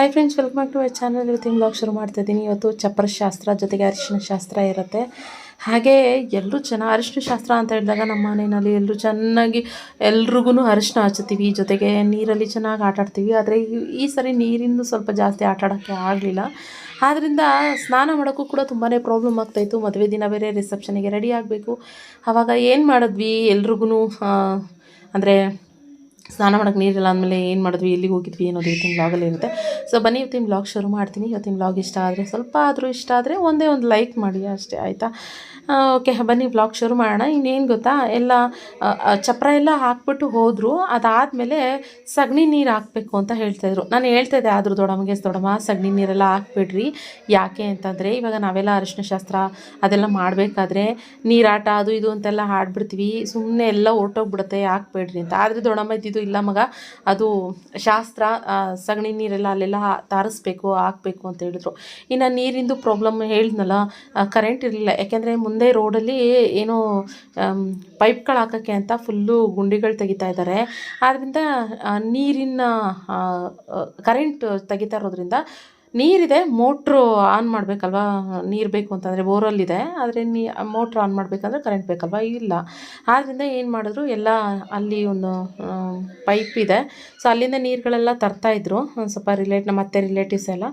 Hi friends welcome back to my channel ಇವತ್ತಿನ blog ಶುರು ಮಾಡ್ತಾ ಇದ್ದೀನಿ. ಇವತ್ತು ಚಪ್ಪರ ಶಾಸ್ತ್ರ ಜೊತೆಗೆ ಅರಿಶಿನ ಶಾಸ್ತ್ರ ಇರುತ್ತೆ. ಹಾಗೆ ಎಲ್ಲರೂ ಚೆನ್ನಾಗಿ ಅರಿಶಿನ ಶಾಸ್ತ್ರ ಅಂತ ಹೇಳಿದಾಗ ನಮ್ಮ ಮನೆಯಲ್ಲಿ ಎಲ್ಲರೂ ಚೆನ್ನಾಗಿ ಎಲ್ರಿಗೂ ಅರಿಶಿನ ಹಚ್ಚುತ್ತೀವಿ. ಜೊತೆಗೆ ನೀರಲ್ಲಿ ಚೆನ್ನಾಗಿ ಆಟಾಡ್ತೀವಿ ಆದರೆ ಈ- ಈ ಸರಿ ನೀರಿಂದು ಸ್ವಲ್ಪ ಜಾಸ್ತಿ ಆಟಾಡೋಕ್ಕೆ ಆಗಲಿಲ್ಲ. ಆದ್ದರಿಂದ ಸ್ನಾನ ಮಾಡೋಕ್ಕೂ ಕೂಡ ತುಂಬಾ ಪ್ರಾಬ್ಲಮ್ ಆಗ್ತಾಯಿತ್ತು ಮದುವೆ ದಿನ ಬೇರೆ ರಿಸೆಪ್ಷನಿಗೆ ರೆಡಿ ಆಗಬೇಕು. ಆವಾಗ ಏನು ಮಾಡಿದ್ವಿ ಎಲ್ರಿಗೂ ಅಂದರೆ ಸ್ನಾನ ಮಾಡೋಕ್ಕೆ ನೀರಿಲ್ಲ ಅಂದಮೇಲೆ ಏನು ಮಾಡಿದ್ವಿ, ಎಲ್ಲಿಗೆ ಹೋಗಿದ್ವಿ ಅನ್ನೋದು ಇವತ್ತಿನ ಬ್ಲಾಗಲ್ಲಿ ಇರುತ್ತೆ. ಸೊ ಬನ್ನಿ ಇವತ್ತಿನ ಬ್ಲಾಗ್ ಶುರು ಮಾಡ್ತೀನಿ. ಇವತ್ತಿನ ಬ್ಲಾಗ್ ಇಷ್ಟ ಆದರೆ ಸ್ವಲ್ಪ ಆದರೂ ಇಷ್ಟ ಆದರೆ ಒಂದೇ ಒಂದು ಲೈಕ್ ಮಾಡಿ ಅಷ್ಟೇ, ಆಯಿತಾ? ಓಕೆ, ಬನ್ನಿ ಬ್ಲಾಗ್ ಶುರು ಮಾಡೋಣ. ಇನ್ನೇನು ಗೊತ್ತಾ? ಎಲ್ಲ ಚಪ್ರ ಎಲ್ಲ ಹಾಕ್ಬಿಟ್ಟು ಹೋದರು. ಅದಾದಮೇಲೆ ಸಗಣಿ ನೀರು ಹಾಕಬೇಕು ಅಂತ ಹೇಳ್ತಾಯಿದ್ರು ನಾನು ಹೇಳ್ತಾಯಿದ್ದೆ ಆದರೂ ದೊಡಮಗೆ ದೊಡಮ್ಮ ಸಗಣಿ ನೀರೆಲ್ಲ ಹಾಕ್ಬಿಡ್ರಿ. ಯಾಕೆ ಅಂತಂದರೆ, ಇವಾಗ ನಾವೆಲ್ಲ ಅರಿಶಿನ ಶಾಸ್ತ್ರ ಅದೆಲ್ಲ ಮಾಡಬೇಕಾದ್ರೆ ನೀರಾಟ, ಅದು ಇದು ಅಂತೆಲ್ಲ ಹಾಡ್ಬಿಡ್ತೀವಿ. ಸುಮ್ಮನೆ ಎಲ್ಲ ಹೊರ್ಟೋಗ್ಬಿಡುತ್ತೆ ಹಾಕ್ಬೇಡ್ರಿ ಅಂತ. ಆದರೆ ದೊಡಮ್ಮ ಇದ್ದಿದ್ದು, ಇಲ್ಲ ಮಗ, ಅದು ಶಾಸ್ತ್ರ ಸಗಣಿ ನೀರೆಲ್ಲ ಅಲ್ಲೆಲ್ಲ ತಾರಿಸ್ಬೇಕು, ಹಾಕ್ಬೇಕು ಅಂತ ಹೇಳಿದ್ರು. ಇನ್ನು ನೀರಿಂದು ಪ್ರಾಬ್ಲಮ್ ಹೇಳಿದ್ನಲ್ಲ ಕರೆಂಟ್ ಇರಲಿಲ್ಲ. ಯಾಕೆಂದರೆ ಮುಂದೆ ರೋಡಲ್ಲಿ ಏನೋ ಪೈಪ್ಗಳು ಹಾಕೋಕ್ಕೆ ಅಂತ ಫುಲ್ಲು ಗುಂಡಿಗಳು ತೆಗಿತಾ ಇದ್ದಾರೆ ಆದ್ದರಿಂದ ನೀರಿನ ಕರೆಂಟ್ ತೆಗಿತಾ ಇರೋದ್ರಿಂದ ನೀರಿದೆ, ಮೋಟ್ರು ಆನ್ ಮಾಡಬೇಕಲ್ವಾ? ನೀರು ಬೇಕು ಅಂತಂದರೆ ಬೋರಲ್ಲಿದೆ ಆದರೆ ನೀ, ಮೋಟ್ರ್ ಆನ್ ಮಾಡಬೇಕಂದ್ರೆ ಕರೆಂಟ್ ಬೇಕಲ್ವಾ? ಇಲ್ಲ. ಆದ್ದರಿಂದ ಏನು ಮಾಡಿದ್ರು, ಎಲ್ಲ ಅಲ್ಲಿ ಒಂದು ಪೈಪ್ ಇದೆ. ಸೊ, ಅಲ್ಲಿಂದ ನೀರುಗಳೆಲ್ಲ ತರ್ತಾಯಿದ್ರು ಒಂದು ಸ್ವಲ್ಪ ರಿಲೇಟ್ ನಮ್ಮ ಅತ್ತೆ ರಿಲೇಟಿವ್ಸ್ ಎಲ್ಲ.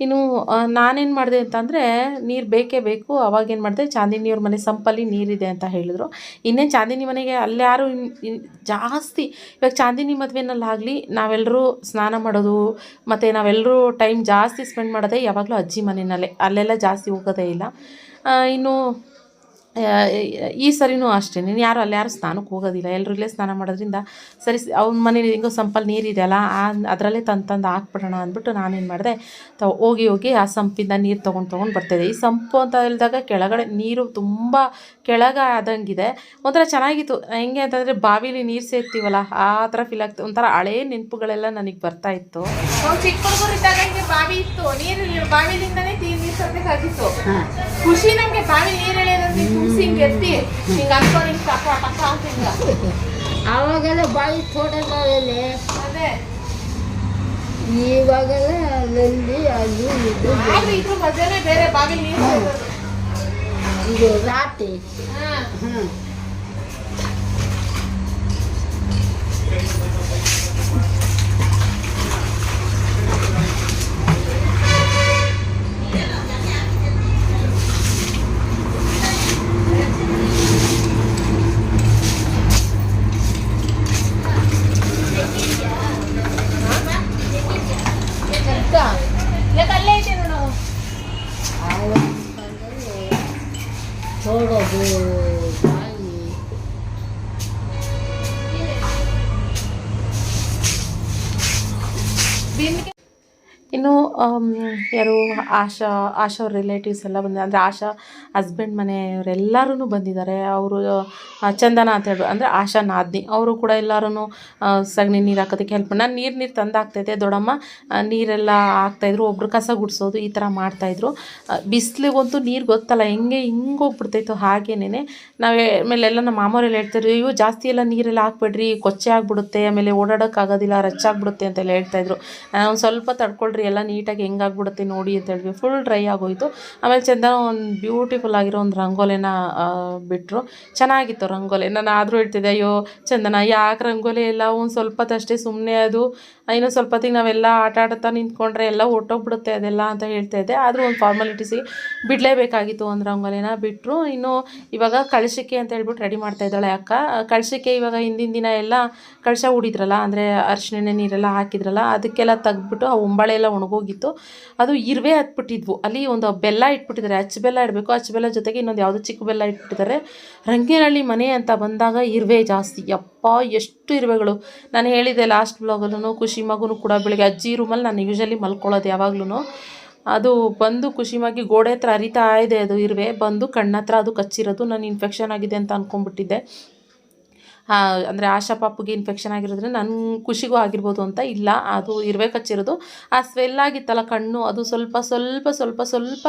ಇನ್ನು ನಾನೇನು ಮಾಡಿದೆ ಅಂತಂದರೆ, ನೀರು ಬೇಕೇ ಬೇಕು, ಅವಾಗೇನು ಮಾಡಿದೆ ಚಾಂದಿನಿಯವ್ರ ಮನೆ ಸಂಪಲ್ಲಿ ನೀರಿದೆ ಅಂತ ಹೇಳಿದ್ರು. ಇನ್ನೇನು ಚಾಂದಿನಿ ಮನೆಗೆ ಅಲ್ಲಿ ಯಾರು ಇನ್- ಇನ್- ಜಾಸ್ತಿ, ಇವಾಗ ಚಾಂದಿನಿ ಮದುವೆನಲ್ಲಾಗಲಿ ನಾವೆಲ್ಲರೂ ಸ್ನಾನ ಮಾಡೋದು, ಮತ್ತು ನಾವೆಲ್ಲರೂ ಟೈಮ್ ಜಾಸ್ತಿ ಸ್ಪೆಂಡ್ ಮಾಡೋದೇ ಯಾವಾಗಲೂ ಅಜ್ಜಿ ಮನೆಯಲ್ಲೇ. ಅಲ್ಲೆಲ್ಲ ಜಾಸ್ತಿ ಹೋಗೋದೇ ಇಲ್ಲ. ಇನ್ನು ಈ ಸರಿನೂ ಅಷ್ಟೇ. ನೀನು ಯಾರು ಅಲ್ಲಿ ಯಾರು ಸ್ನಾನಕ್ಕೆ ಹೋಗೋದಿಲ್ಲ. ಎಲ್ಲರೂ ಇಲ್ಲೇ ಸ್ನಾನ ಮಾಡೋದ್ರಿಂದ ಸರಿ ಅವ್ನ ಮನೇಲಿ ಹೆಂಗೋ ಸಂಪಲ್ಲಿ ನೀರಿದೆಯಲ್ಲ ಆ ಅದರಲ್ಲೇ ತಂದು ತಂದು ಹಾಕ್ಬಿಡೋಣ ಅಂದ್ಬಿಟ್ಟು ನಾನೇನು ಮಾಡಿದೆ ತ ಹೋಗಿ ಹೋಗಿ ಆ ಸಂಪಿಂದ ನೀರು ತೊಗೊಂಡು ತೊಗೊಂಡು ಬರ್ತಾಯಿದ್ದೆ ಈ ಸಂಪು ಅಂತ ಹೇಳಿದಾಗ ಕೆಳಗಡೆ ನೀರು ತುಂಬ ಕೆಳಗೆ ಆದಂಗಿದೆ. ಒಂಥರ ಚೆನ್ನಾಗಿತ್ತು. ಹೆಂಗೆ ಅಂತಂದರೆ ಬಾವಿಲಿ ನೀರು ಸೇರ್ತೀವಲ್ಲ ಆ ಥರ ಫೀಲ್ ಆಗ್ತದೆ ಒಂಥರ ಹಳೇ ನೆನಪುಗಳೆಲ್ಲ ನನಗೆ ಬರ್ತಾ ಇತ್ತು. ಚಿಕ್ಕ ಹಿಂಗೆ ಬಾವಿ ಇತ್ತು. ನೀರು ಬಾವಿಲಿಂದನೇ ನೀರು ನೀರು ತರಬೇಕಾಗಿತ್ತು. ಖುಷಿ ನಮ್ಗೆ ಬಾವಿ ನೀರು ತುಂಬಿಸಿ ಹಿಂಗೆ ಅನ್ಕೊಂಡು ಹಿಂಗೆ ಟಕ ಟಕ ಆವಾಗೆಲ್ಲ ಬಾವಿ ತೋಟಗಳಲ್ಲಿ ಅದೇ. ಇವಾಗೆಲ್ಲ ನಲ್ಲಿ ಅಲ್ಲಿ ಇದು. ಇದ್ರ ಬೇರೆ ಬಾಗಿಲು ನೀರು. ಇದು ರಾತ್ರಿ. ಹಾ. ಇಲ್ಲ, ಅಲ್ಲೇ ಐತೆ ನೋಡು ಆವಾಗ ತೋಡೋದು ಬಾವಿ ಬಿಂದಿಗೆ ಇನ್ನು ಯಾರು ಆಶಾ ಆಶಾ ಅವ್ರ ರಿಲೇಟಿವ್ಸ್ ಎಲ್ಲ ಬಂದ, ಅಂದರೆ ಆಶಾ ಹಸ್ಬೆಂಡ್ ಮನೆಯವರೆಲ್ಲರೂ ಬಂದಿದ್ದಾರೆ ಅವರು ಚಂದನ ಅಂತ ಹೇಳಿ ಅಂದರೆ ಆಶಾ, ನಾದ್ನಿ, ಅವರು ಕೂಡ ಎಲ್ಲರೂ ಸಗಣಿ ನೀರು ಹಾಕೋದಕ್ಕೆ ಹೆಲ್ಪ್ ನಾನು ನೀರು ನೀರು ತಂದು ದೊಡ್ಡಮ್ಮ ನೀರೆಲ್ಲ ಹಾಕ್ತಾಯಿದ್ರು ಒಬ್ರು ಕಸ ಗುಡಿಸೋದು, ಈ ಥರ ಮಾಡ್ತಾಯಿದ್ರು ಬಿಸಿಲಿಗಂತೂ ನೀರು ಗೊತ್ತಲ್ಲ, ಹೆಂಗೆ ಹಿಂಗೆ ಹೋಗ್ಬಿಡ್ತಾಯಿತ್ತು ಹಾಗೇನೆ ನಾವೇ ಆಮೇಲೆ ಎಲ್ಲ ನಮ್ಮ ಮಾಮವರೆಲ್ಲ ಹೇಳ್ತಾರೆ ಅಯ್ಯೋ, ಜಾಸ್ತಿ ಎಲ್ಲ ನೀರೆಲ್ಲ ಹಾಕ್ಬೇಡ್ರಿ, ಕೊಚ್ಚೆ ಆಗಿಬಿಡುತ್ತೆ, ಆಮೇಲೆ ಓಡಾಡೋಕ್ಕಾಗೋದಿಲ್ಲ, ರಚ್ಚಾಗ್ಬಿಡುತ್ತೆ ಅಂತೆಲ್ಲ ಹೇಳ್ತಾಯಿದ್ರು ಒಂದು ಸ್ವಲ್ಪ ತಡ್ಕೊಳ್ರಿ ಎಲ್ಲ ನೀಟಾಗಿ ಹೆಂಗಾಗ್ಬಿಡುತ್ತೆ ನೋಡಿ ಅಂತ ಹೇಳಿದ್ವಿ. ಫುಲ್ ಡ್ರೈ ಆಗೋಯ್ತು. ಆಮೇಲೆ ಚಂದನ ಒಂದು ಬ್ಯೂಟಿಫುಲ್ ಆಗಿರೋ ಒಂದು ರಂಗೋಲಿನ ಬಿಟ್ಟರು ಚೆನ್ನಾಗಿತ್ತು ರಂಗೋಲಿ. ನಾನು ಆದರೂ ಹೇಳ್ತಿದ್ದೆ, ಅಯ್ಯೋ ಚಂದನ, ಯಾಕೆ ರಂಗೋಲಿ ಎಲ್ಲ ಒಂದು ಸ್ವಲ್ಪತ್ತಷ್ಟೇ ಸುಮ್ಮನೆ ಅದು? ಇನ್ನೂ ಸ್ವಲ್ಪ ಹೊತ್ತಿಗೆ ನಾವೆಲ್ಲ ಆಟ ಆಡ್ತಾ ನಿಂತ್ಕೊಂಡ್ರೆ ಎಲ್ಲ ಹೊರ್ಟೋಗ್ಬಿಡುತ್ತೆ ಅದೆಲ್ಲ ಅಂತ ಹೇಳ್ತಾ ಇದ್ದೆ. ಆದರೂ ಒಂದು ಫಾರ್ಮಾಲಿಟೀಸಿಗೆ ಬಿಡಲೇಬೇಕಾಗಿತ್ತು ಅಂದ್ರೆ ರಂಗೋಲಿನ ಬಿಟ್ಟರು ಇನ್ನು ಇವಾಗ ಕಳಶಿಕೆ ಅಂತ ಹೇಳ್ಬಿಟ್ಟು ರೆಡಿ ಮಾಡ್ತಾ ಇದ್ದಾಳೆ ಅಕ್ಕ. ಕಳಶಕ್ಕೆ ಇವಾಗ ಹಿಂದಿನ ದಿನ ಎಲ್ಲ ಕಳಶ ಹೂಡಿದ್ರಲ್ಲ, ಅಂದರೆ ಅರ್ಶಿಣ ನೀರೆಲ್ಲ ಹಾಕಿದ್ರಲ್ಲ, ಅದಕ್ಕೆಲ್ಲ ತೆಗ್ದ್ಬಿಟ್ಟು ಆ ಒಂಬಳೆ ಎಲ್ಲ ಒಣಗೋಗಿತ್ತು. ಅದು ಇರುವೆ ಹತ್ಬಿಟ್ಟಿದ್ವು. ಅಲ್ಲಿ ಒಂದು ಬೆಲ್ಲ ಇಟ್ಬಿಟ್ಟಿದ್ದಾರೆ. ಅಚ್ಚ ಬೆಲ್ಲ ಇಡಬೇಕು. ಅಚ್ಚ ಬೆಲ್ಲ ಜೊತೆಗೆ ಇನ್ನೊಂದು ಯಾವುದೋ ಚಿಕ್ಕ ಬೆಲ್ಲ ಇಟ್ಬಿಟ್ಟಿದ್ದಾರೆ. ರಂಗೇನಹಳ್ಳಿ ಮನೆ ಅಂತ ಬಂದಾಗ ಇರುವೆ ಜಾಸ್ತಿ. ಯಪ್ಪ ಎಷ್ಟು ಇರುವೆಗಳು. ನಾನು ಹೇಳಿದೆ ಲಾಸ್ಟ್ ಬ್ಲಾಗಲ್ಲೂ ಖುಷಿ ಮಗುನು ಕೂಡ ಬೆಳಿಗ್ಗೆ ಅಜ್ಜಿ ರೂಮಲ್ಲಿ ನಾನು ಯೂಶಲಿ ಮಲ್ಕೊಳ್ಳೋದು ಯಾವಾಗ್ಲೂ ಅದು ಬಂದು ಖುಷಿಮಾಗಿ ಗೋಡೆ ಹತ್ರ ಹರಿತಾ ಇದೆ ಅದು ಇರುವೆ. ಬಂದು ಕಣ್ಣತ್ರ ಅದು ಕಚ್ಚಿರೋದು. ನಾನು ಇನ್ಫೆಕ್ಷನ್ ಆಗಿದೆ ಅಂತ ಅಂದ್ಕೊಂಡ್ಬಿಟ್ಟಿದ್ದೆ ಅಂದರೆ ಆಶಾ ಪಾಪುಗೆ ಇನ್ಫೆಕ್ಷನ್ ಆಗಿರೋದ್ರೆ ನನ್ನ ಖುಷಿಗೂ ಆಗಿರ್ಬೋದು ಅಂತ ಇಲ್ಲ. ಅದು ಇರುವೆ ಕಚ್ಚಿರೋದು. ಆ ಸ್ವೆಲ್ ಆಗಿತ್ತಲ್ಲ ಕಣ್ಣು, ಅದು ಸ್ವಲ್ಪ ಸ್ವಲ್ಪ ಸ್ವಲ್ಪ ಸ್ವಲ್ಪ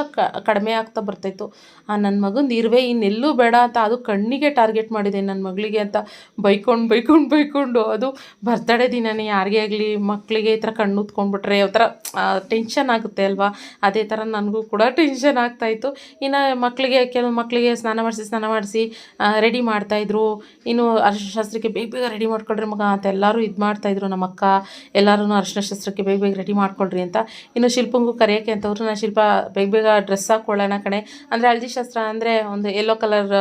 ಕಡಿಮೆ ಆಗ್ತಾ ಬರ್ತಾಯಿತ್ತು ಆ ನನ್ನ ಮಗಂದು ಇರುವೆ ಇನ್ನೆಲ್ಲೂ ಬೇಡ ಅಂತ ಅದು ಕಣ್ಣಿಗೆ ಟಾರ್ಗೆಟ್ ಮಾಡಿದೆ ನನ್ನ ಮಗಳಿಗೆ ಅಂತ ಬೈಕೊಂಡು ಬೈಕೊಂಡು ಬೈಕೊಂಡು ಅದು ಬರ್ತಡೆ ದಿನನೇ ಯಾರಿಗೇ ಆಗಲಿ ಮಕ್ಕಳಿಗೆ ಈ ಥರ ಕಣ್ಣು ಉತ್ಕೊಂಡ್ಬಿಟ್ರೆ ಒಂಥರ ಟೆನ್ಷನ್ ಆಗುತ್ತೆ ಅಲ್ವಾ? ಅದೇ ಥರ ನನಗೂ ಕೂಡ ಟೆನ್ಷನ್ ಆಗ್ತಾಯಿತ್ತು ಇನ್ನು ಮಕ್ಕಳಿಗೆ ಕೆಲವು ಮಕ್ಕಳಿಗೆ ಸ್ನಾನ ಮಾಡಿಸಿ ಸ್ನಾನ ಮಾಡಿಸಿ ರೆಡಿ ಮಾಡ್ತಾಯಿದ್ರು ಇನ್ನು ಅರಿಶಿನ ಶಾಸ್ತ್ರಕ್ಕೆ ಬೇಗ ಬೇಗ ರೆಡಿ ಮಾಡ್ಕೊಳ್ರಿ ಮಗ ಅಂತ ಎಲ್ಲರೂ ಇದು ಮಾಡ್ತಾಯಿದ್ರು ನಮ್ಮ ಅಕ್ಕ. ಎಲ್ಲರೂ ಅರಿಶಿನ ಶಾಸ್ತ್ರಕ್ಕೆ ಬೇಗ ಬೇಗ ರೆಡಿ ಮಾಡ್ಕೊಳ್ರಿ ಅಂತ. ಇನ್ನು ಶಿಲ್ಪಂಗೂ ಕರೆಯೋಕ್ಕೆ ಅಂತವ್ರು ನಾನು ಶಿಲ್ಪ, ಬೇಗ ಬೇಗ ಡ್ರೆಸ್ ಹಾಕ್ಕೊಳ್ಳೋಣ ಕಣೆ. ಅಂದರೆ ಹಳದಿ ಶಾಸ್ತ್ರ ಅಂದರೆ ಒಂದು ಯೆಲ್ಲೋ ಕಲರ್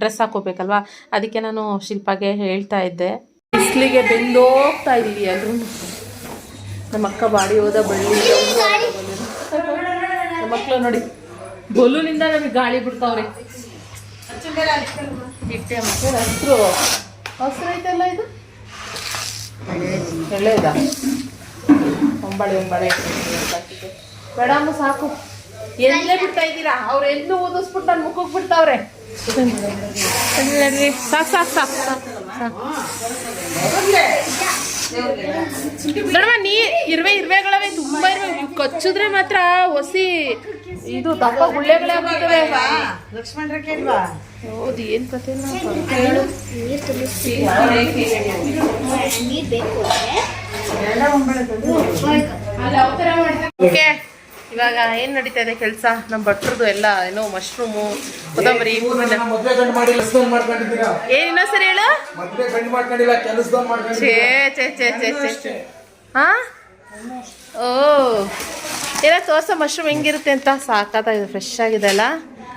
ಡ್ರೆಸ್ ಹಾಕೋಬೇಕಲ್ವಾ ಅದಕ್ಕೆ ನಾನು ಶಿಲ್ಪಾಗೆ ಹೇಳ್ತಾ ಇದ್ದೆ. ಬಿಸಿಲಿಗೆ ಬೆಂದೋಗ್ತಾ ಇದ್ದೀವಿ ಎಲ್ಲರೂ ನಮ್ಮ ಅಕ್ಕ ಬಾಡಿ ಹೋದ ಬಳ್ಳಿ ಮಕ್ಕಳು ನೋಡಿ, ಬಲೂನಿಂದ ನಮಗೆ ಗಾಳಿ ಬಿಡ್ತಾವ್ರಿ. ಇಟ್ಟೆ ಮಕ್ಕಳು ಹಸ್ರು ಹಸ್ರು ಐತಲ್ಲ ಇದು? ಎಳ್ಳೆದ? ಒಂಬಳೆ ಒಂಬಳೆ. ಮೇಡಮ್ ಸಾಕು. ಎಲ್ಲೇ ಬಿಡ್ತಾ ಇದ್ದೀರಾ? ಅವ್ರು ಎಲ್ಲೂ ಓದಿಸ್ಬಿಟ್ಟು ನನ್ನ ಮುಖಕ್ಕೆ ಬಿಡ್ತಾವ್ರೆ. ಸಾಕು ಸಾಕು ಸಾಕು ಸಾಕು ಸಾಕು. ನೋಡಮ್ಮ ನೀ ಇರುವೆ ಇರುವೆಗಳವೆ ತುಂಬಾ ಇರುವೆ. ಕಚ್ಚಿದ್ರೆ ಮಾತ್ರ ಹೊಸಿ ಇದು ದಪ್ಪ ಗುಳ್ಳೆಗಳೇ ಲಕ್ಷ್ಮಣ್ ಹೌದು ಏನ್ ಕತೆ ಓಕೆ ಇವಾಗ ಏನ್ ನಡೀತಾ ಇದೆ ಕೆಲಸ? ನಮ್ಮ ಭಟ್ರದ್ದು ಎಲ್ಲ ಏನೋ ಮಶ್ರೂಮು ಕೊತ್ತಂಬರಿ ಏನ್ ಇನ್ನೊಂದ್ ಸರಿ ಹೇಳು. ಛೇ ಮಾಡ್ಕೊಂಡಿದ್ದೀರಾ? ಛೇ ಛೇ ಛೇ ಛೇ ಹಾ? ಓ. ಎಲ್ಲ ತೋರ್ಸ ಮಶ್ರೂಮ್ ಹೆಂಗಿರುತ್ತೆ ಅಂತ? ಸಾಕಾಗಿದೆ ಫ್ರೆಶ್ ಆಗಿದೆ ಅಲ್ಲ?